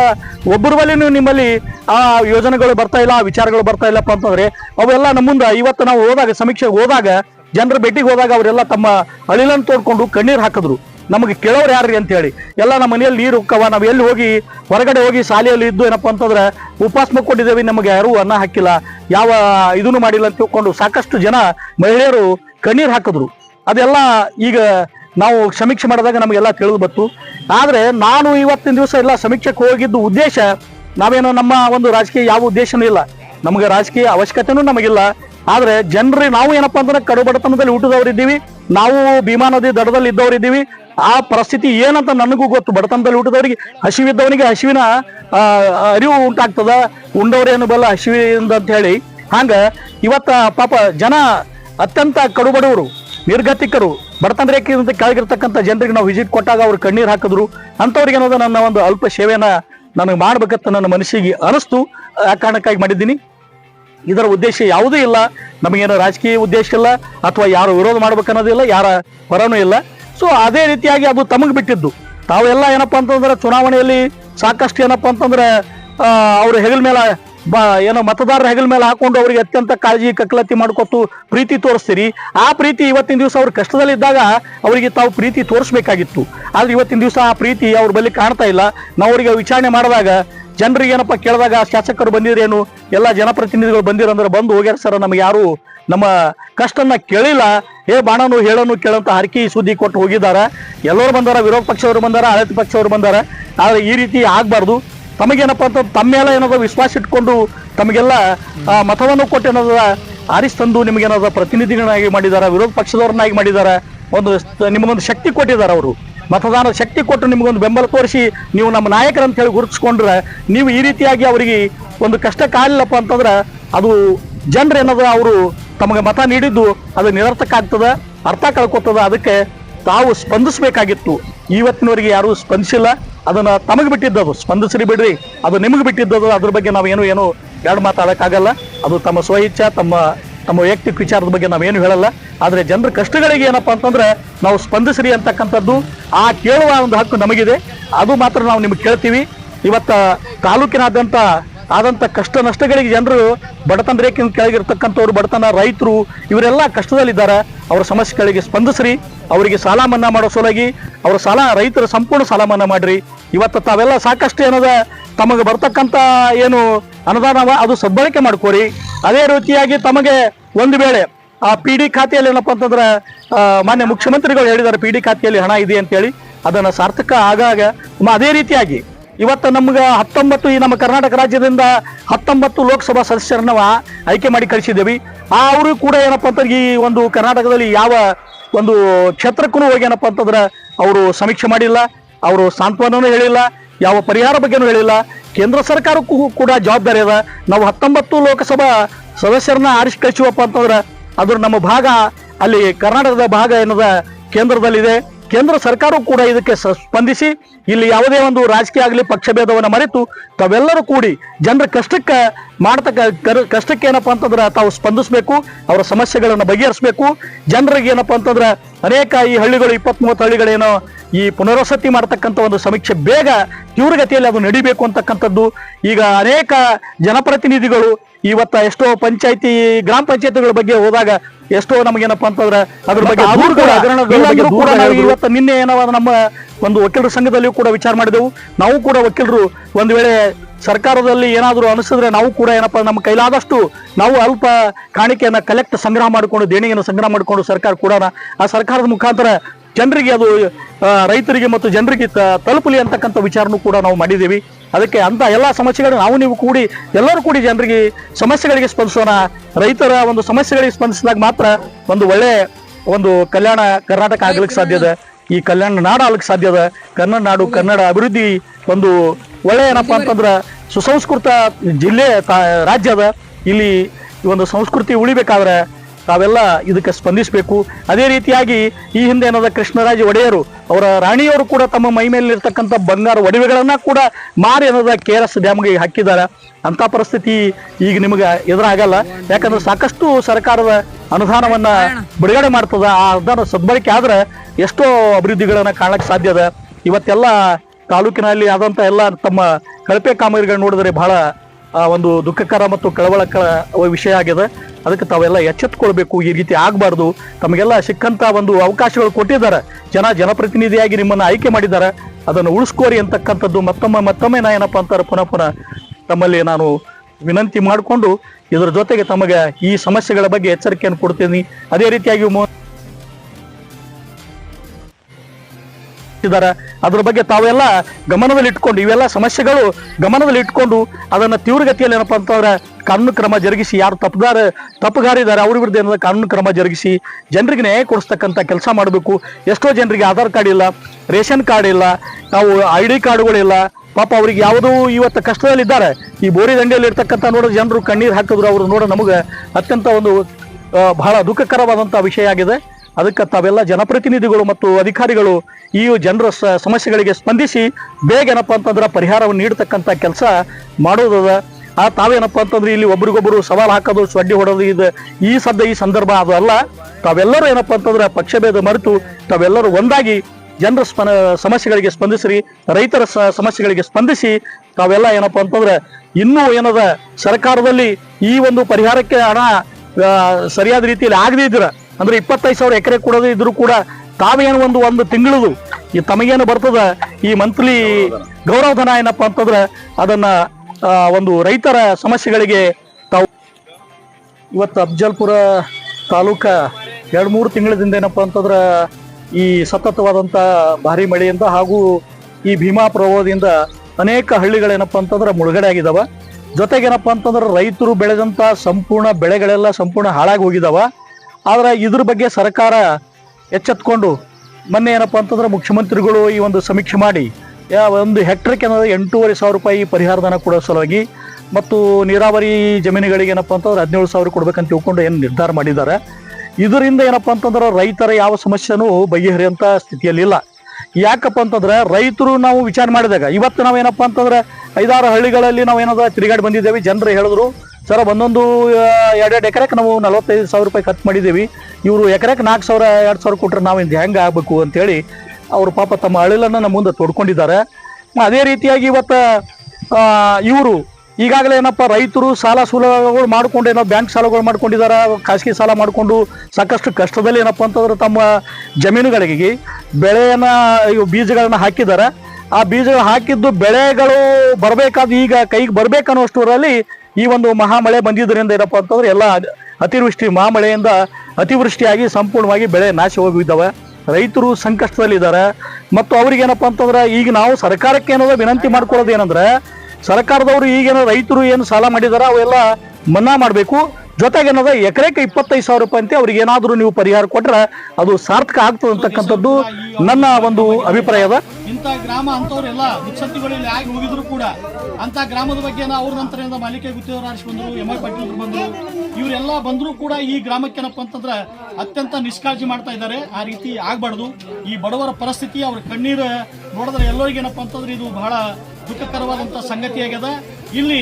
ಒಬ್ಬರ ಬಳಿನೂ ನಿಮ್ಮಲ್ಲಿ ಆ ಯೋಜನೆಗಳು ಬರ್ತಾ ಇಲ್ಲ, ಆ ವಿಚಾರಗಳು ಬರ್ತಾ ಇಲ್ಲಪ್ಪ ಅಂತಂದ್ರೆ ಅವೆಲ್ಲ ನಮ್ಮ ಮುಂದೆ, ಇವತ್ತು ನಾವು ಹೋದಾಗ, ಸಮೀಕ್ಷೆಗೆ ಹೋದಾಗ ಜನರ ಭೇಟಿಗೆ ಹೋದಾಗ ಅವರೆಲ್ಲ ತಮ್ಮ ಅಳಿಲನ್ನು ತೋಡ್ಕೊಂಡು ಕಣ್ಣೀರು ಹಾಕಿದ್ರು. ನಮಗೆ ಕೇಳೋರು ಯಾರ್ರಿ ಅಂತ ಹೇಳಿ. ಎಲ್ಲ ನಮ್ಮ ಮನೆಯಲ್ಲಿ ನೀರು ಉಕ್ಕವ, ನಾವು ಎಲ್ಲಿ ಹೋಗಿ, ಹೊರಗಡೆ ಹೋಗಿ ಶಾಲೆಯಲ್ಲಿ ಇದ್ದು ಏನಪ್ಪ ಅಂತಂದ್ರೆ ಉಪವಾಸ ಮಕ್ಕೊಂಡಿದ್ದೇವೆ, ನಮಗೆ ಯಾರೂ ಅನ್ನ ಹಾಕಿಲ್ಲ. ಯಾವ ಇದನ್ನು ಮಾಡಿಲ್ಲ ಅಂತ ತಿಳ್ಕೊಂಡು ಸಾಕಷ್ಟು ಜನ ಮಹಿಳೆಯರು ಕಣ್ಣೀರು ಹಾಕಿದ್ರು. ಅದೆಲ್ಲ ಈಗ ನಾವು ಸಮೀಕ್ಷೆ ಮಾಡಿದಾಗ ನಮಗೆಲ್ಲ ತಿಳಿದು ಬಂತು. ಆದರೆ ನಾನು ಇವತ್ತಿನ ದಿವಸ ಎಲ್ಲ ಸಮೀಕ್ಷೆಗೆ ಹೋಗಿದ್ದು ಉದ್ದೇಶ ನಾವೇನೋ ನಮ್ಮ ಒಂದು ರಾಜಕೀಯ, ಯಾವ ಉದ್ದೇಶನೂ ಇಲ್ಲ. ನಮಗೆ ರಾಜಕೀಯ ಅವಶ್ಯಕತೆನೂ ನಮಗಿಲ್ಲ. ಆದ್ರೆ ಜನರು ನಾವು ಏನಪ್ಪಾ ಅಂತಂದ್ರೆ ಕಡು ಬಡತನದಲ್ಲಿ ಹುಟ್ಟಿದವರಿದ್ದೀವಿ ನಾವು ಭೀಮಾ ನದಿ ದಡದಲ್ಲಿ ಇದ್ದವರಿದ್ದೀವಿ, ಆ ಪರಿಸ್ಥಿತಿ ಏನಂತ ನನಗೂ ಗೊತ್ತು. ಬಡತನದಲ್ಲಿ ಹುಟ್ಟಿದವರಿಗೆ ಹಸಿವಿದ್ದವನಿಗೆ ಹಸಿವಿನ ಅರಿವು ಉಂಟಾಗ್ತದ. ಉಂಡವರೇನು ಬಲ್ಲ ಹಸಿವಿಂದ ಅಂತ ಹೇಳಿ. ಹಂಗ ಇವತ್ತ ಪಾಪ ಜನ ಅತ್ಯಂತ ಕಡುಬಡವರು, ನಿರ್ಗತಿಕರು, ಬಡತನ ರೇಖೆಯಿಂದ ಕೆಳಗಿರ್ತಕ್ಕಂಥ ಜನರಿಗೆ ನಾವು ವಿಸಿಟ್ ಕೊಟ್ಟಾಗ ಅವ್ರು ಕಣ್ಣೀರು ಹಾಕಿದ್ರು. ಅಂಥವ್ರಿಗೆ ಅನ್ನೋದು ನನ್ನ ಒಂದು ಅಲ್ಪ ಸೇವೆಯನ್ನು ನನಗೆ ಮಾಡ್ಬೇಕಂತ ನನ್ನ ಮನಸ್ಸಿಗೆ ಅನಿಸ್ತು. ಆ ಕಾರಣಕ್ಕಾಗಿ ಮಾಡಿದ್ದೀನಿ. ಇದರ ಉದ್ದೇಶ ಯಾವುದೂ ಇಲ್ಲ. ನಮಗೇನು ರಾಜಕೀಯ ಉದ್ದೇಶ ಇಲ್ಲ, ಅಥವಾ ಯಾರು ವಿರೋಧ ಮಾಡ್ಬೇಕನ್ನೋದಿಲ್ಲ ಯಾರ ಹೊರನೂ ಇಲ್ಲ. ಸೊ ಅದೇ ರೀತಿಯಾಗಿ ಅದು ತಮಗೆ ಬಿಟ್ಟಿದ್ದು. ತಾವೆಲ್ಲ ಏನಪ್ಪಾ ಅಂತಂದ್ರೆ ಚುನಾವಣೆಯಲ್ಲಿ ಸಾಕಷ್ಟು ಏನಪ್ಪಾ ಅಂತಂದ್ರೆ ಅವ್ರ ಹೆಗಲ ಮೇಲೆ, ಬ, ಏನೋ ಮತದಾರರ ಹೆಗಲ ಮೇಲೆ ಹಾಕೊಂಡು ಅವರಿಗೆ ಅತ್ಯಂತ ಕಾಳಜಿ ಕಕ್ಕಲತ್ತಿ ಮಾಡ್ಕೊತು ಪ್ರೀತಿ ತೋರಿಸ್ತೀರಿ. ಆ ಪ್ರೀತಿ ಇವತ್ತಿನ ದಿವಸ ಅವ್ರ ಕಷ್ಟದಲ್ಲಿದ್ದಾಗ ಅವರಿಗೆ ತಾವು ಪ್ರೀತಿ ತೋರಿಸ್ಬೇಕಾಗಿತ್ತು. ಆದ್ರೆ ಇವತ್ತಿನ ದಿವಸ ಆ ಪ್ರೀತಿ ಅವ್ರ ಬಳಿ ಕಾಣ್ತಾ ಇಲ್ಲ. ನಾವು ಅವರಿಗೆ ವಿಚಾರಣೆ ಮಾಡಿದಾಗ ಜನರಿಗೆ ಏನಪ್ಪ ಕೇಳಿದಾಗ ಶಾಸಕರು ಬಂದಿದ್ರೇನು? ಎಲ್ಲ ಜನಪ್ರತಿನಿಧಿಗಳು ಬಂದಿರಂದ್ರೆ ಬಂದು ಹೋಗ್ಯಾರ ಸರ್, ನಮಗೆ ಯಾರು ನಮ್ಮ ಕಷ್ಟನ್ನ ಕೇಳಿಲ್ಲ. ಏ ಬಾಣನು ಹೇಳನು ಕೇಳಂತ ಹರಕಿ ಸುದ್ದಿ ಕೊಟ್ಟು ಹೋಗಿದ್ದಾರೆ. ಎಲ್ಲರೂ ಬಂದಾರ, ವಿರೋಧ ಪಕ್ಷದವರು ಬಂದಾರ, ಆಡಳಿತ ಪಕ್ಷದವರು ಬಂದಾರ. ಆದ್ರೆ ಈ ರೀತಿ ಆಗ್ಬಾರ್ದು. ತಮಗೇನಪ್ಪ ಅಂತ ತಮ್ಮೆಲ್ಲ ಏನಾದ್ರು ವಿಶ್ವಾಸ ಇಟ್ಕೊಂಡು ತಮಗೆಲ್ಲ ಮತವನ್ನು ಕೊಟ್ಟು ಏನಾದ್ರ ಆರಿಸ್ತಂದು ನಿಮಗೇನಾದ್ರು ಪ್ರತಿನಿಧಿಗಳನ್ನಾಗಿ ಮಾಡಿದಾರ, ವಿರೋಧ ಪಕ್ಷದವ್ರನ್ನಾಗಿ ಮಾಡಿದಾರ, ಒಂದು ನಿಮಗೊಂದು ಶಕ್ತಿ ಕೊಟ್ಟಿದ್ದಾರೆ ಅವರು. ಮತದಾನ ಶಕ್ತಿ ಕೊಟ್ಟು ನಿಮಗೊಂದು ಬೆಂಬಲ ತೋರಿಸಿ ನೀವು ನಮ್ಮ ನಾಯಕರಂತ ಹೇಳಿ ಗುರುತಿಸ್ಕೊಂಡ್ರೆ ನೀವು ಈ ರೀತಿಯಾಗಿ ಅವರಿಗೆ ಒಂದು ಕಷ್ಟ ಕಾಲಿಲ್ಲಪ್ಪ ಅಂತಂದ್ರೆ ಅದು ಜನರು ಅವರು ತಮಗೆ ಮತ ನೀಡಿದ್ದು ಅದು ನಿರರ್ಥಕ ಆಗ್ತದೆ ಅರ್ಥ ಕಳ್ಕೊತದ, ಅದಕ್ಕೆ ತಾವು ಸ್ಪಂದಿಸಬೇಕಾಗಿತ್ತು. ಇವತ್ತಿನವರೆಗೆ ಯಾರೂ ಸ್ಪಂದಿಸಿಲ್ಲ. ಅದನ್ನ ತಮಗೆ ಬಿಟ್ಟಿದ್ದದು ಸ್ಪಂದಿಸ್ರಿ ಬಿಡ್ರಿ. ಅದು ನಿಮಗೆ ಬಿಟ್ಟಿದ್ದದು ಅದ್ರ ಬಗ್ಗೆ ನಾವು ಏನು ಎರಡು ಮಾತಾಡೋಕ್ಕಾಗಲ್ಲ. ಅದು ತಮ್ಮ ಸ್ವಇಚ್ಛ, ತಮ್ಮ ತಮ್ಮ ವೈಯಕ್ತಿಕ ವಿಚಾರದ ಬಗ್ಗೆ ನಾವೇನು ಹೇಳಲ್ಲ. ಆದರೆ ಜನರ ಕಷ್ಟಗಳಿಗೆ ಏನಪ್ಪ ಅಂತಂದ್ರೆ ನಾವು ಸ್ಪಂದಿಸ್ರಿ ಅಂತಕ್ಕಂಥದ್ದು ಆ ಕೇಳುವ ಒಂದು ಹಕ್ಕು ನಮಗಿದೆ. ಅದು ಮಾತ್ರ ನಾವು ನಿಮಗೆ ಕೇಳ್ತೀವಿ. ಇವತ್ತ ತಾಲೂಕಿನಾದ್ಯಂತ ಆದಂತ ಕಷ್ಟ ನಷ್ಟಗಳಿಗೆ ಜನರು ಬಡತನ ರೇಖೆಯಿಂದ ಕೆಳಗಿರ್ತಕ್ಕಂಥವ್ರು, ಬಡತನ ರೈತರು ಇವರೆಲ್ಲ ಕಷ್ಟದಲ್ಲಿದ್ದಾರೆ. ಅವರ ಸಮಸ್ಯೆಗಳಿಗೆ ಸ್ಪಂದಿಸ್ರಿ. ಅವರಿಗೆ ಸಾಲ ಮನ್ನಾ ಮಾಡೋ ಸಲುವಾಗಿ ಅವರ ಸಾಲ ರೈತರ ಸಂಪೂರ್ಣ ಸಾಲ ಮನ್ನಾ ಮಾಡ್ರಿ. ಇವತ್ತು ತಾವೆಲ್ಲ ಸಾಕಷ್ಟು ಏನದ ತಮಗೆ ಬರ್ತಕ್ಕಂಥ ಏನು ಅನುದಾನವ ಅದು ಸದ್ಬಳಕೆ ಮಾಡ್ಕೋರಿ. ಅದೇ ರೀತಿಯಾಗಿ ತಮಗೆ ಒಂದು ವೇಳೆ ಆ ಪಿ ಡಿ ಖಾತೆಯಲ್ಲಿ ಏನಪ್ಪ ಅಂತಂದ್ರೆ ಮಾನ್ಯ ಮುಖ್ಯಮಂತ್ರಿಗಳು ಹೇಳಿದ್ದಾರೆ, ಪಿ ಡಿ ಖಾತೆಯಲ್ಲಿ ಹಣ ಇದೆ ಅಂತೇಳಿ. ಅದನ್ನು ಸಾರ್ಥಕ ಆಗಾಗ ಅದೇ ರೀತಿಯಾಗಿ ಇವತ್ತು ನಮ್ಗೆ ಹತ್ತೊಂಬತ್ತು ಈ ನಮ್ಮ ಕರ್ನಾಟಕ ರಾಜ್ಯದಿಂದ ಹತ್ತೊಂಬತ್ತು ಲೋಕಸಭಾ ಸದಸ್ಯರನ್ನ ಆಯ್ಕೆ ಮಾಡಿ ಕಳಿಸಿದ್ದೇವೆ. ಆ, ಅವರು ಕೂಡ ಏನಪ್ಪ ಅಂತಂದ್ರೆ ಈ ಒಂದು ಕರ್ನಾಟಕದಲ್ಲಿ ಯಾವ ಒಂದು ಕ್ಷೇತ್ರಕ್ಕೂ ಹೋಗಿ ಏನಪ್ಪ ಅಂತಂದ್ರೆ, ಅವರು ಸಮೀಕ್ಷೆ ಮಾಡಿಲ್ಲ. ಅವರು ಸಾಂತ್ವನೂ ಹೇಳಿಲ್ಲ, ಯಾವ ಪರಿಹಾರ ಬಗ್ಗೆನೂ ಹೇಳಿಲ್ಲ. ಕೇಂದ್ರ ಸರ್ಕಾರಕ್ಕೂ ಕೂಡ ಜವಾಬ್ದಾರಿ ಅದ. ನಾವು ಹತ್ತೊಂಬತ್ತು ಲೋಕಸಭಾ ಸದಸ್ಯರನ್ನ ಆರಿಸಿ ಕಳಿಸುವಪ್ಪ ಅಂತಂದ್ರೆ ಅದ್ರ ನಮ್ಮ ಭಾಗ ಅಲ್ಲಿ ಕರ್ನಾಟಕದ ಭಾಗ ಏನದ ಕೇಂದ್ರದಲ್ಲಿದೆ. ಕೇಂದ್ರ ಸರ್ಕಾರವು ಕೂಡ ಇದಕ್ಕೆ ಸ್ಪಂದಿಸಿ ಇಲ್ಲಿ ಯಾವುದೇ ಒಂದು ರಾಜಕೀಯ ಆಗಲಿ ಪಕ್ಷಭೇದವನ್ನು ಮರೆತು ತಾವೆಲ್ಲರೂ ಕೂಡಿ ಜನರ ಕಷ್ಟಕ್ಕೆ ಮಾಡ್ತಕ್ಕ ಕಷ್ಟಕ್ಕೆ ಏನಪ್ಪ ಅಂತಂದ್ರೆ ತಾವು ಸ್ಪಂದಿಸಬೇಕು, ಅವರ ಸಮಸ್ಯೆಗಳನ್ನು ಬಗೆಹರಿಸಬೇಕು. ಜನರಿಗೆ ಏನಪ್ಪಾ ಅಂತಂದ್ರೆ ಅನೇಕ ಈ ಹಳ್ಳಿಗಳು ಇಪ್ಪತ್ತ್ ಮೂವತ್ತು ಹಳ್ಳಿಗಳೇನೋ ಈ ಪುನರ್ವಸತಿ ಮಾಡ್ತಕ್ಕಂಥ ಒಂದು ಸಮೀಕ್ಷೆ ಬೇಗ ತೀವ್ರಗತಿಯಲ್ಲಿ ಅದು ನಡಿಬೇಕು ಅಂತಕ್ಕಂಥದ್ದು. ಈಗ ಅನೇಕ ಜನಪ್ರತಿನಿಧಿಗಳು ಇವತ್ತ ಎಷ್ಟೋ ಪಂಚಾಯಿತಿ, ಗ್ರಾಮ ಪಂಚಾಯತಿಗಳ ಬಗ್ಗೆ ಹೋದಾಗ ಎಷ್ಟೋ ನಮಗೇನಪ್ಪ ಅಂತಂದ್ರೆ ಅದ್ರ ಬಗ್ಗೆ ಕೂಡ ಇವತ್ತು ನಿನ್ನೆ ಏನವ ನಮ್ಮ ಒಂದು ವಕೀಲರ ಸಂಘದಲ್ಲಿಯೂ ಕೂಡ ವಿಚಾರ ಮಾಡಿದೆವು. ನಾವು ಕೂಡ ವಕೀಲರು ಒಂದು ವೇಳೆ ಸರ್ಕಾರದಲ್ಲಿ ಏನಾದರೂ ಅನಿಸಿದ್ರೆ ನಾವು ಕೂಡ ಏನಪ್ಪ ನಮ್ಮ ಕೈಲಾದಷ್ಟು ನಾವು ಅಲ್ಪ ಕಾಣಿಕೆಯನ್ನ ಕಲೆಕ್ಟ್ ಸಂಗ್ರಹ ಮಾಡಿಕೊಂಡು ದೇಣಿಗೆಯನ್ನು ಸಂಗ್ರಹ ಮಾಡಿಕೊಂಡು ಸರ್ಕಾರ ಕೂಡ ಆ ಸರ್ಕಾರದ ಮುಖಾಂತರ ಜನರಿಗೆ ಅದು ರೈತರಿಗೆ ಮತ್ತು ಜನರಿಗೆ ತಲುಪಲಿ ಅಂತಕ್ಕಂಥ ವಿಚಾರನೂ ಕೂಡ ನಾವು ಮಾಡಿದ್ದೀವಿ. ಅದಕ್ಕೆ ಅಂತ ಎಲ್ಲ ಸಮಸ್ಯೆಗಳು ನಾವು ನೀವು ಕೂಡಿ, ಎಲ್ಲರೂ ಕೂಡಿ ಜನರಿಗೆ ಸಮಸ್ಯೆಗಳಿಗೆ ಸ್ಪಂದಿಸೋಣ. ರೈತರ ಒಂದು ಸಮಸ್ಯೆಗಳಿಗೆ ಸ್ಪಂದಿಸಿದಾಗ ಮಾತ್ರ ಒಂದು ಒಳ್ಳೆ ಒಂದು ಕಲ್ಯಾಣ ಕರ್ನಾಟಕ ಆಗ್ಲಿಕ್ಕೆ ಸಾಧ್ಯ ಇದೆ ಈ ಕಲ್ಯಾಣ ನಾಡು ಆಗ್ಲಿಕ್ಕೆ ಸಾಧ್ಯ ಇದೆ ಕನ್ನಡ ನಾಡು, ಕನ್ನಡ ಅಭಿವೃದ್ಧಿ ಒಂದು ಒಳ್ಳೆ ಏನಪ್ಪಾ ಅಂತಂದ್ರ ಸುಸಂಸ್ಕೃತ ಜಿಲ್ಲೆ ರಾಜ್ಯದ ಇಲ್ಲಿ ಒಂದು ಸಂಸ್ಕೃತಿ ಉಳಿಬೇಕಾದ್ರೆ ತಾವೆಲ್ಲ ಇದಕ್ಕೆ ಸ್ಪಂದಿಸಬೇಕು. ಅದೇ ರೀತಿಯಾಗಿ ಈ ಹಿಂದೆ ಏನಾದ ಕೃಷ್ಣರಾಜ ಒಡೆಯರು, ಅವರ ರಾಣಿಯವರು ಕೂಡ ತಮ್ಮ ಮೈ ಮೇಲಿರ್ತಕ್ಕಂಥ ಬಂಗಾರ ಒಡವೆಗಳನ್ನ ಕೂಡ ಮಾರಿ ಏನದ ಕೆ ಆರ್ ಎಸ್ ಡ್ಯಾಮ್ಗೆ ಹಾಕಿದ್ದಾರೆ. ಅಂತ ಪರಿಸ್ಥಿತಿ ಈಗ ನಿಮಗೆ ಎದುರಾಗಲ್ಲ. ಯಾಕಂದ್ರೆ ಸಾಕಷ್ಟು ಸರ್ಕಾರದ ಅನುದಾನವನ್ನ ಬಿಡುಗಡೆ ಮಾಡ್ತದ. ಆ ಅನುದಾನ ಸದ್ಬಳಕೆ ಆದ್ರೆ ಎಷ್ಟೋ ಅಭಿವೃದ್ಧಿಗಳನ್ನ ಕಾಣಕ್ಕೆ ಸಾಧ್ಯ ಅದ. ಇವತ್ತೆಲ್ಲ ತಾಲೂಕಿನಲ್ಲಿ ಆದಂತ ಎಲ್ಲ ತಮ್ಮ ಕಳಪೆ ಕಾಮಗಾರಿಗಳು ನೋಡಿದ್ರೆ ಬಹಳ ಒಂದು ದುಃಖಕರ ಮತ್ತು ಕಳವಳಕರ ವಿಷಯ ಆಗಿದೆ. ಅದಕ್ಕೆ ತಾವೆಲ್ಲ ಎಚ್ಚೆತ್ಕೊಳ್ಬೇಕು. ಈ ರೀತಿ ಆಗಬಾರ್ದು. ತಮಗೆಲ್ಲ ಸಿಕ್ಕಂಥ ಒಂದು ಅವಕಾಶಗಳು ಕೊಟ್ಟಿದ್ದಾರೆ. ಜನ ಜನಪ್ರತಿನಿಧಿಯಾಗಿ ನಿಮ್ಮನ್ನು ಆಯ್ಕೆ ಮಾಡಿದ್ದಾರೆ. ಅದನ್ನು ಉಳಿಸ್ಕೋರಿ ಅಂತಕ್ಕಂಥದ್ದು ಮತ್ತೊಮ್ಮೆ ಮತ್ತೊಮ್ಮೆ ನಾ ಏನಪ್ಪ ಅಂತಾರೆ, ಪುನಃ ಪುನಃ ತಮ್ಮಲ್ಲಿ ನಾನು ವಿನಂತಿ ಮಾಡಿಕೊಂಡು ಇದರ ಜೊತೆಗೆ ತಮಗೆ ಈ ಸಮಸ್ಯೆಗಳ ಬಗ್ಗೆ ಎಚ್ಚರಿಕೆಯನ್ನು ಕೊಡ್ತೀನಿ. ಅದೇ ರೀತಿಯಾಗಿ ಮೊ- ಅದರ ಬಗ್ಗೆ ತಾವೆಲ್ಲ ಗಮನದಲ್ಲಿ ಇಟ್ಕೊಂಡು ಇವೆಲ್ಲ ಸಮಸ್ಯೆಗಳು ಗಮನದಲ್ಲಿ ಇಟ್ಕೊಂಡು ಅದನ್ನ ತೀವ್ರಗತಿಯಲ್ಲಿ ಏನಪ್ಪಾ ಅಂತಂದ್ರೆ ಕಾನೂನು ಕ್ರಮ ಜರುಗಿಸಿ, ಯಾರು ತಪ್ಪದಾರ ತಪ್ಪುಗಾರಿದ್ದಾರೆ ಅವ್ರ ವಿರುದ್ಧ ಏನಾದ್ರು ಕಾನೂನು ಕ್ರಮ ಜರುಗಿಸಿ, ಜನರಿಗೆ ನ್ಯಾಯ ಕೊಡಿಸ್ತಕ್ಕಂಥ ಕೆಲಸ ಮಾಡಬೇಕು. ಎಷ್ಟೋ ಜನರಿಗೆ ಆಧಾರ್ ಕಾರ್ಡ್ ಇಲ್ಲ, ರೇಷನ್ ಕಾರ್ಡ್ ಇಲ್ಲ, ನಾವು ಐ ಡಿ ಕಾರ್ಡ್ಗಳಿಲ್ಲ ಪಾಪ ಅವ್ರಿಗೆ ಯಾವುದೂ ಇವತ್ತು ಕಷ್ಟದಲ್ಲಿದ್ದಾರೆ. ಈ ಬೋರಿ ದಂಡೆಯಲ್ಲಿ ಇರ್ತಕ್ಕಂಥ ನೋಡೋ ಜನರು ಕಣ್ಣೀರು ಹಾಕಿದ್ರು ಅವರು ನೋಡೋ ನಮಗೆ ಅತ್ಯಂತ ಒಂದು ಬಹಳ ದುಃಖಕರವಾದಂಥ ವಿಷಯ ಆಗಿದೆ. ಅದಕ್ಕೆ ತಾವೆಲ್ಲ ಜನಪ್ರತಿನಿಧಿಗಳು ಮತ್ತು ಅಧಿಕಾರಿಗಳು ಈ ಜನರ ಸಮಸ್ಯೆಗಳಿಗೆ ಸ್ಪಂದಿಸಿ ಬೇಗ ಏನಪ್ಪ ಅಂತಂದ್ರೆ ಪರಿಹಾರವನ್ನು ನೀಡತಕ್ಕಂಥ ಕೆಲಸ ಮಾಡೋದದ. ಆ ತಾವೇನಪ್ಪ ಅಂತಂದ್ರೆ ಇಲ್ಲಿ ಒಬ್ರಿಗೊಬ್ರು ಸವಾಲು ಹಾಕೋದು ಸ್ವಡ್ಡಿ ಹೊಡೋದು ಇದು ಈ ಸದ್ದ ಈ ಸಂದರ್ಭ ಅದು ಅಲ್ಲ. ತಾವೆಲ್ಲರೂ ಏನಪ್ಪ ಅಂತಂದ್ರೆ ಪಕ್ಷಭೇದ ಮರೆತು ತಾವೆಲ್ಲರೂ ಒಂದಾಗಿ ಜನರ ಸಮಸ್ಯೆಗಳಿಗೆ ಸ್ಪಂದಿಸ್ರಿ, ರೈತರ ಸಮಸ್ಯೆಗಳಿಗೆ ಸ್ಪಂದಿಸಿ ತಾವೆಲ್ಲ ಏನಪ್ಪ ಅಂತಂದ್ರೆ ಇನ್ನೂ ಏನದ ಸರ್ಕಾರದಲ್ಲಿ ಈ ಒಂದು ಪರಿಹಾರಕ್ಕೆ ಹಣ ಸರಿಯಾದ ರೀತಿಯಲ್ಲಿ ಆಗದೇ ಇದ್ರ ಅಂದ್ರೆ ಇಪ್ಪತ್ತೈದು ಸಾವಿರ ಎಕರೆ ಕೊಡೋದು ಇದ್ರು ಕೂಡ ತಾವೇನು ಒಂದು ಒಂದು ತಿಂಗಳದು ಈ ತಮಗೇನು ಬರ್ತದ? ಈ ಮಂತ್ಲಿ ಗೌರವಧನ ಏನಪ್ಪಾ ಅಂತಂದ್ರೆ ಅದನ್ನ ಒಂದು ರೈತರ ಸಮಸ್ಯೆಗಳಿಗೆ ತಾವು ಇವತ್ತು ಅಫ್ಜಲ್ಪುರ ತಾಲೂಕ ಎರಡು ಮೂರು ತಿಂಗಳದಿಂದ ಏನಪ್ಪಾ ಅಂತಂದ್ರೆ ಈ ಸತತವಾದಂಥ ಭಾರಿ ಮಳೆಯಿಂದ ಹಾಗೂ ಈ ಭೀಮಾ ಪ್ರವಾಹದಿಂದ ಅನೇಕ ಹಳ್ಳಿಗಳೇನಪ್ಪ ಅಂತಂದ್ರೆ ಮುಳುಗಡೆ ಆಗಿದಾವ. ಜೊತೆಗೇನಪ್ಪ ಅಂತಂದ್ರೆ ರೈತರು ಬೆಳೆದಂಥ ಸಂಪೂರ್ಣ ಬೆಳೆಗಳೆಲ್ಲ ಸಂಪೂರ್ಣ ಹಾಳಾಗಿ ಹೋಗಿದಾವ. ಆದ್ರೆ ಇದ್ರ ಬಗ್ಗೆ ಸರ್ಕಾರ ಎಚ್ಚೆತ್ಕೊಂಡು, ಮೊನ್ನೆ ಏನಪ್ಪ ಅಂತಂದ್ರೆ ಮುಖ್ಯಮಂತ್ರಿಗಳು ಈ ಒಂದು ಸಮೀಕ್ಷೆ ಮಾಡಿ ಒಂದು ಹೆಕ್ಟರ್ಗೆ ಏನಂದ್ರೆ ಎಂಟೂವರೆ ಸಾವಿರ ರೂಪಾಯಿ ಪರಿಹಾರಧನ ಕೊಡೋ ಸಲುವಾಗಿ ಮತ್ತು ನೀರಾವರಿ ಜಮೀನುಗಳಿಗೆ ಏನಪ್ಪ ಅಂತಂದ್ರೆ ಹದಿನೇಳು ಸಾವಿರ ಕೊಡ್ಬೇಕಂತ ತಿಳ್ಕೊಂಡು ಏನು ನಿರ್ಧಾರ ಮಾಡಿದ್ದಾರೆ. ಇದರಿಂದ ಏನಪ್ಪ ಅಂತಂದ್ರೆ ರೈತರ ಯಾವ ಸಮಸ್ಯೆನೂ ಬಗೆಹರಿಯಂತ ಸ್ಥಿತಿಯಲ್ಲಿಲ್ಲ ಯಾಕಪ್ಪ ಅಂತಂದ್ರೆ ರೈತರು ನಾವು ವಿಚಾರ ಮಾಡಿದಾಗ, ಇವತ್ತು ನಾವೇನಪ್ಪ ಅಂತಂದ್ರೆ ಐದಾರು ಹಳ್ಳಿಗಳಲ್ಲಿ ನಾವು ಏನದ ತಿರುಗಾಡಿ ಬಂದಿದ್ದೇವೆ, ಜನರು ಹೇಳಿದ್ರು ಸರ್, ಒಂದೊಂದು ಎರಡೆರಡು ಎಕರೆಕ್ಕೆ ನಾವು ನಲವತ್ತೈದು ಸಾವಿರ ರೂಪಾಯಿ ಖರ್ಚು ಮಾಡಿದ್ದೀವಿ. ಇವರು ಎಕರೆಗೆ ನಾಲ್ಕು ಸಾವಿರ, ಎರಡು ಸಾವಿರ ಕೊಟ್ಟರೆ ನಾವು ಇದು ಹೆಂಗೆ ಆಗಬೇಕು ಅಂತೇಳಿ ಅವರು ಪಾಪ ತಮ್ಮ ಅಳಿಲನ್ನು ನಮ್ಮ ಮುಂದೆ ತೊಡ್ಕೊಂಡಿದ್ದಾರೆ. ಅದೇ ರೀತಿಯಾಗಿ ಇವತ್ತು ಇವರು ಈಗಾಗಲೇ ಏನಪ್ಪ, ರೈತರು ಸಾಲ ಸೂಲಗಳು ಮಾಡಿಕೊಂಡು ಏನೋ ಬ್ಯಾಂಕ್ ಸಾಲಗಳು ಮಾಡ್ಕೊಂಡಿದ್ದಾರೆ ಖಾಸಗಿ ಸಾಲ ಮಾಡಿಕೊಂಡು ಸಾಕಷ್ಟು ಕಷ್ಟದಲ್ಲಿ ಏನಪ್ಪ ಅಂತಂದ್ರೆ ತಮ್ಮ ಜಮೀನುಗಳಿಗೆ ಬೆಳೆಯನ್ನು ಬೀಜಗಳನ್ನು ಹಾಕಿದ್ದಾರೆ. ಆ ಬೀಜಗಳು ಹಾಕಿದ್ದು ಬೆಳೆಗಳು ಬರಬೇಕಾದ ಈಗ ಕೈಗೆ ಬರ್ಬೇಕನ್ನೋಷ್ಟರಲ್ಲಿ ಈ ಒಂದು ಮಹಾಮಳೆ ಬಂದಿದ್ದರಿಂದ ಏನಪ್ಪ ಅಂತಂದ್ರೆ ಎಲ್ಲ ಅತಿವೃಷ್ಟಿ ಮಹಾಮಳೆಯಿಂದ ಅತಿವೃಷ್ಟಿಯಾಗಿ ಸಂಪೂರ್ಣವಾಗಿ ಬೆಳೆ ನಾಶ ಹೋಗಿದ್ದಾವೆ ರೈತರು ಸಂಕಷ್ಟದಲ್ಲಿದ್ದಾರೆ. ಮತ್ತು ಅವ್ರಿಗೆ ಏನಪ್ಪ ಅಂತಂದ್ರೆ ಈಗ ನಾವು ಸರ್ಕಾರಕ್ಕೆ ಏನದ ವಿನಂತಿ ಮಾಡ್ಕೊಳ್ಳೋದು ಏನಂದ್ರೆ, ಸರ್ಕಾರದವರು ಈಗೇನೋ ರೈತರು ಏನು ಸಾಲ ಮಾಡಿದಾರೆ ಅವೆಲ್ಲ ಮನ್ನಾ ಮಾಡಬೇಕು. ಜೊತೆಗೆ ಏನದ ಎಕರೆಗೆ ಇಪ್ಪತ್ತೈದು ಸಾವಿರ ರೂಪಾಯಿ ಅಂತ ಅವ್ರಿಗೆ ಏನಾದರೂ ನೀವು ಪರಿಹಾರ ಕೊಟ್ರೆ ಅದು ಸಾರ್ಥಕ ಆಗ್ತದೆ ಅಂತಕ್ಕಂಥದ್ದು ನನ್ನ ಒಂದು ಅಭಿಪ್ರಾಯದ ಇಂಥ ಗ್ರಾಮ ಅಂತವ್ರೆಲ್ಲ ಇಲ್ಲಿ ಆಗಿ ಹೋಗಿದ್ರು ಕೂಡ ಅಂತ ಗ್ರಾಮದ ಬಗ್ಗೆ ಅವ್ರ ನಂತರ ಮಾಲಿಕೆ ಗುತ್ತಿಯವರು ಆರಿಸಿ ಬಂದ್ರು, ಎಂ ಐ ಪಾಟೀಲ್ ಬಂದ್ರು. ಇವರೆಲ್ಲ ಬಂದರೂ ಕೂಡ ಈ ಗ್ರಾಮಕ್ಕೆ ಏನಪ್ಪ ಅಂತಂದ್ರೆ ಅತ್ಯಂತ ನಿಷ್ಕಾಳಜಿ ಮಾಡ್ತಾ ಇದ್ದಾರೆ. ಆ ರೀತಿ ಆಗ್ಬಾರ್ದು. ಈ ಬಡವರ ಪರಿಸ್ಥಿತಿ, ಅವ್ರ ಕಣ್ಣೀರು ನೋಡಿದ್ರೆ ಎಲ್ಲರಿಗೇನಪ್ಪ ಅಂತಂದ್ರೆ ಇದು ಬಹಳ ದುಃಖಕರವಾದಂಥ ಸಂಗತಿಯಾಗ್ಯದ. ಇಲ್ಲಿ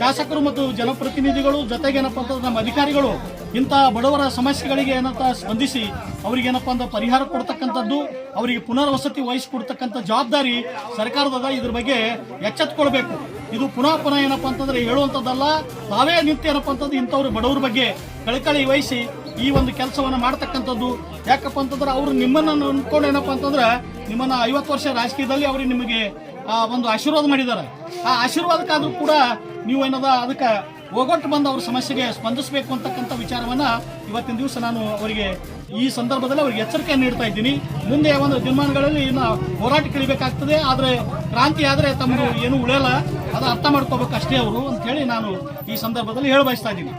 ಶಾಸಕರು ಮತ್ತು ಜನಪ್ರತಿನಿಧಿಗಳು ಜೊತೆಗೆ ಏನಪ್ಪ ಅಂತಂದ್ರೆ ನಮ್ಮ ಅಧಿಕಾರಿಗಳು ಇಂಥ ಬಡವರ ಸಮಸ್ಯೆಗಳಿಗೆ ಏನಂತ ಸ್ಪಂದಿಸಿ ಅವರಿಗೆ ಏನಪ್ಪ ಅಂದ್ರೆ ಪರಿಹಾರ ಕೊಡ್ತಕ್ಕಂಥದ್ದು, ಅವರಿಗೆ ಪುನರ್ವಸತಿ ವಹಿಸಿಕೊಡ್ತಕ್ಕಂಥ ಜವಾಬ್ದಾರಿ ಸರ್ಕಾರದ ಇದ್ರ ಬಗ್ಗೆ ಎಚ್ಚೆತ್ಕೊಳ್ಬೇಕು. ಇದು ಪುನಃ ಪುನಃ ಏನಪ್ಪ ಅಂತಂದ್ರೆ ಹೇಳುವಂಥದ್ದಲ್ಲ, ತಾವೇ ನಿಂತು ಏನಪ್ಪ ಅಂತಂದ್ರೆ ಇಂಥವ್ರು ಬಡವರ ಬಗ್ಗೆ ಕಳಕಳಿ ವಹಿಸಿ ಈ ಒಂದು ಕೆಲಸವನ್ನು ಮಾಡ್ತಕ್ಕಂಥದ್ದು. ಯಾಕಪ್ಪ ಅಂತಂದ್ರೆ ಅವರು ನಿಮ್ಮನ್ನ ಅಂದ್ಕೊಂಡು ಏನಪ್ಪ ಅಂತಂದ್ರೆ ನಿಮ್ಮನ್ನ ಐವತ್ತು ವರ್ಷ ರಾಜಕೀಯದಲ್ಲಿ ಅವ್ರಿಗೆ ನಿಮಗೆ ಒಂದು ಆಶೀರ್ವಾದ ಮಾಡಿದ್ದಾರೆ. ಆ ಆಶೀರ್ವಾದಕ್ಕಾದ್ರೂ ಕೂಡ ನೀವು ಏನದ ಅದಕ್ಕೆ ಒಗೊಟ್ಟು ಬಂದು ಅವ್ರ ಸಮಸ್ಯೆಗೆ ಸ್ಪಂದಿಸಬೇಕು ಅಂತಕ್ಕಂಥ ವಿಚಾರವನ್ನ ಇವತ್ತಿನ ದಿವಸ ನಾನು ಅವರಿಗೆ ಈ ಸಂದರ್ಭದಲ್ಲಿ ಅವರಿಗೆ ಎಚ್ಚರಿಕೆಯನ್ನು ನೀಡ್ತಾ ಇದ್ದೀನಿ. ಮುಂದೆ ಒಂದು ದಿನಮಾನಗಳಲ್ಲಿ ಇನ್ನು ಹೋರಾಟ ಕಳಿಬೇಕಾಗ್ತದೆ ಆದರೆ ಕ್ರಾಂತಿ ಆದರೆ ತಮ್ಮದು ಏನು ಉಳಿಯಲ್ಲ ಅದು ಅರ್ಥ ಮಾಡ್ಕೋಬೇಕು ಅಷ್ಟೇ ಅವರು ಅಂತ ಹೇಳಿ ನಾನು ಈ ಸಂದರ್ಭದಲ್ಲಿ ಹೇಳ ಬಯಸ್ತಾ ಇದ್ದೀನಿ.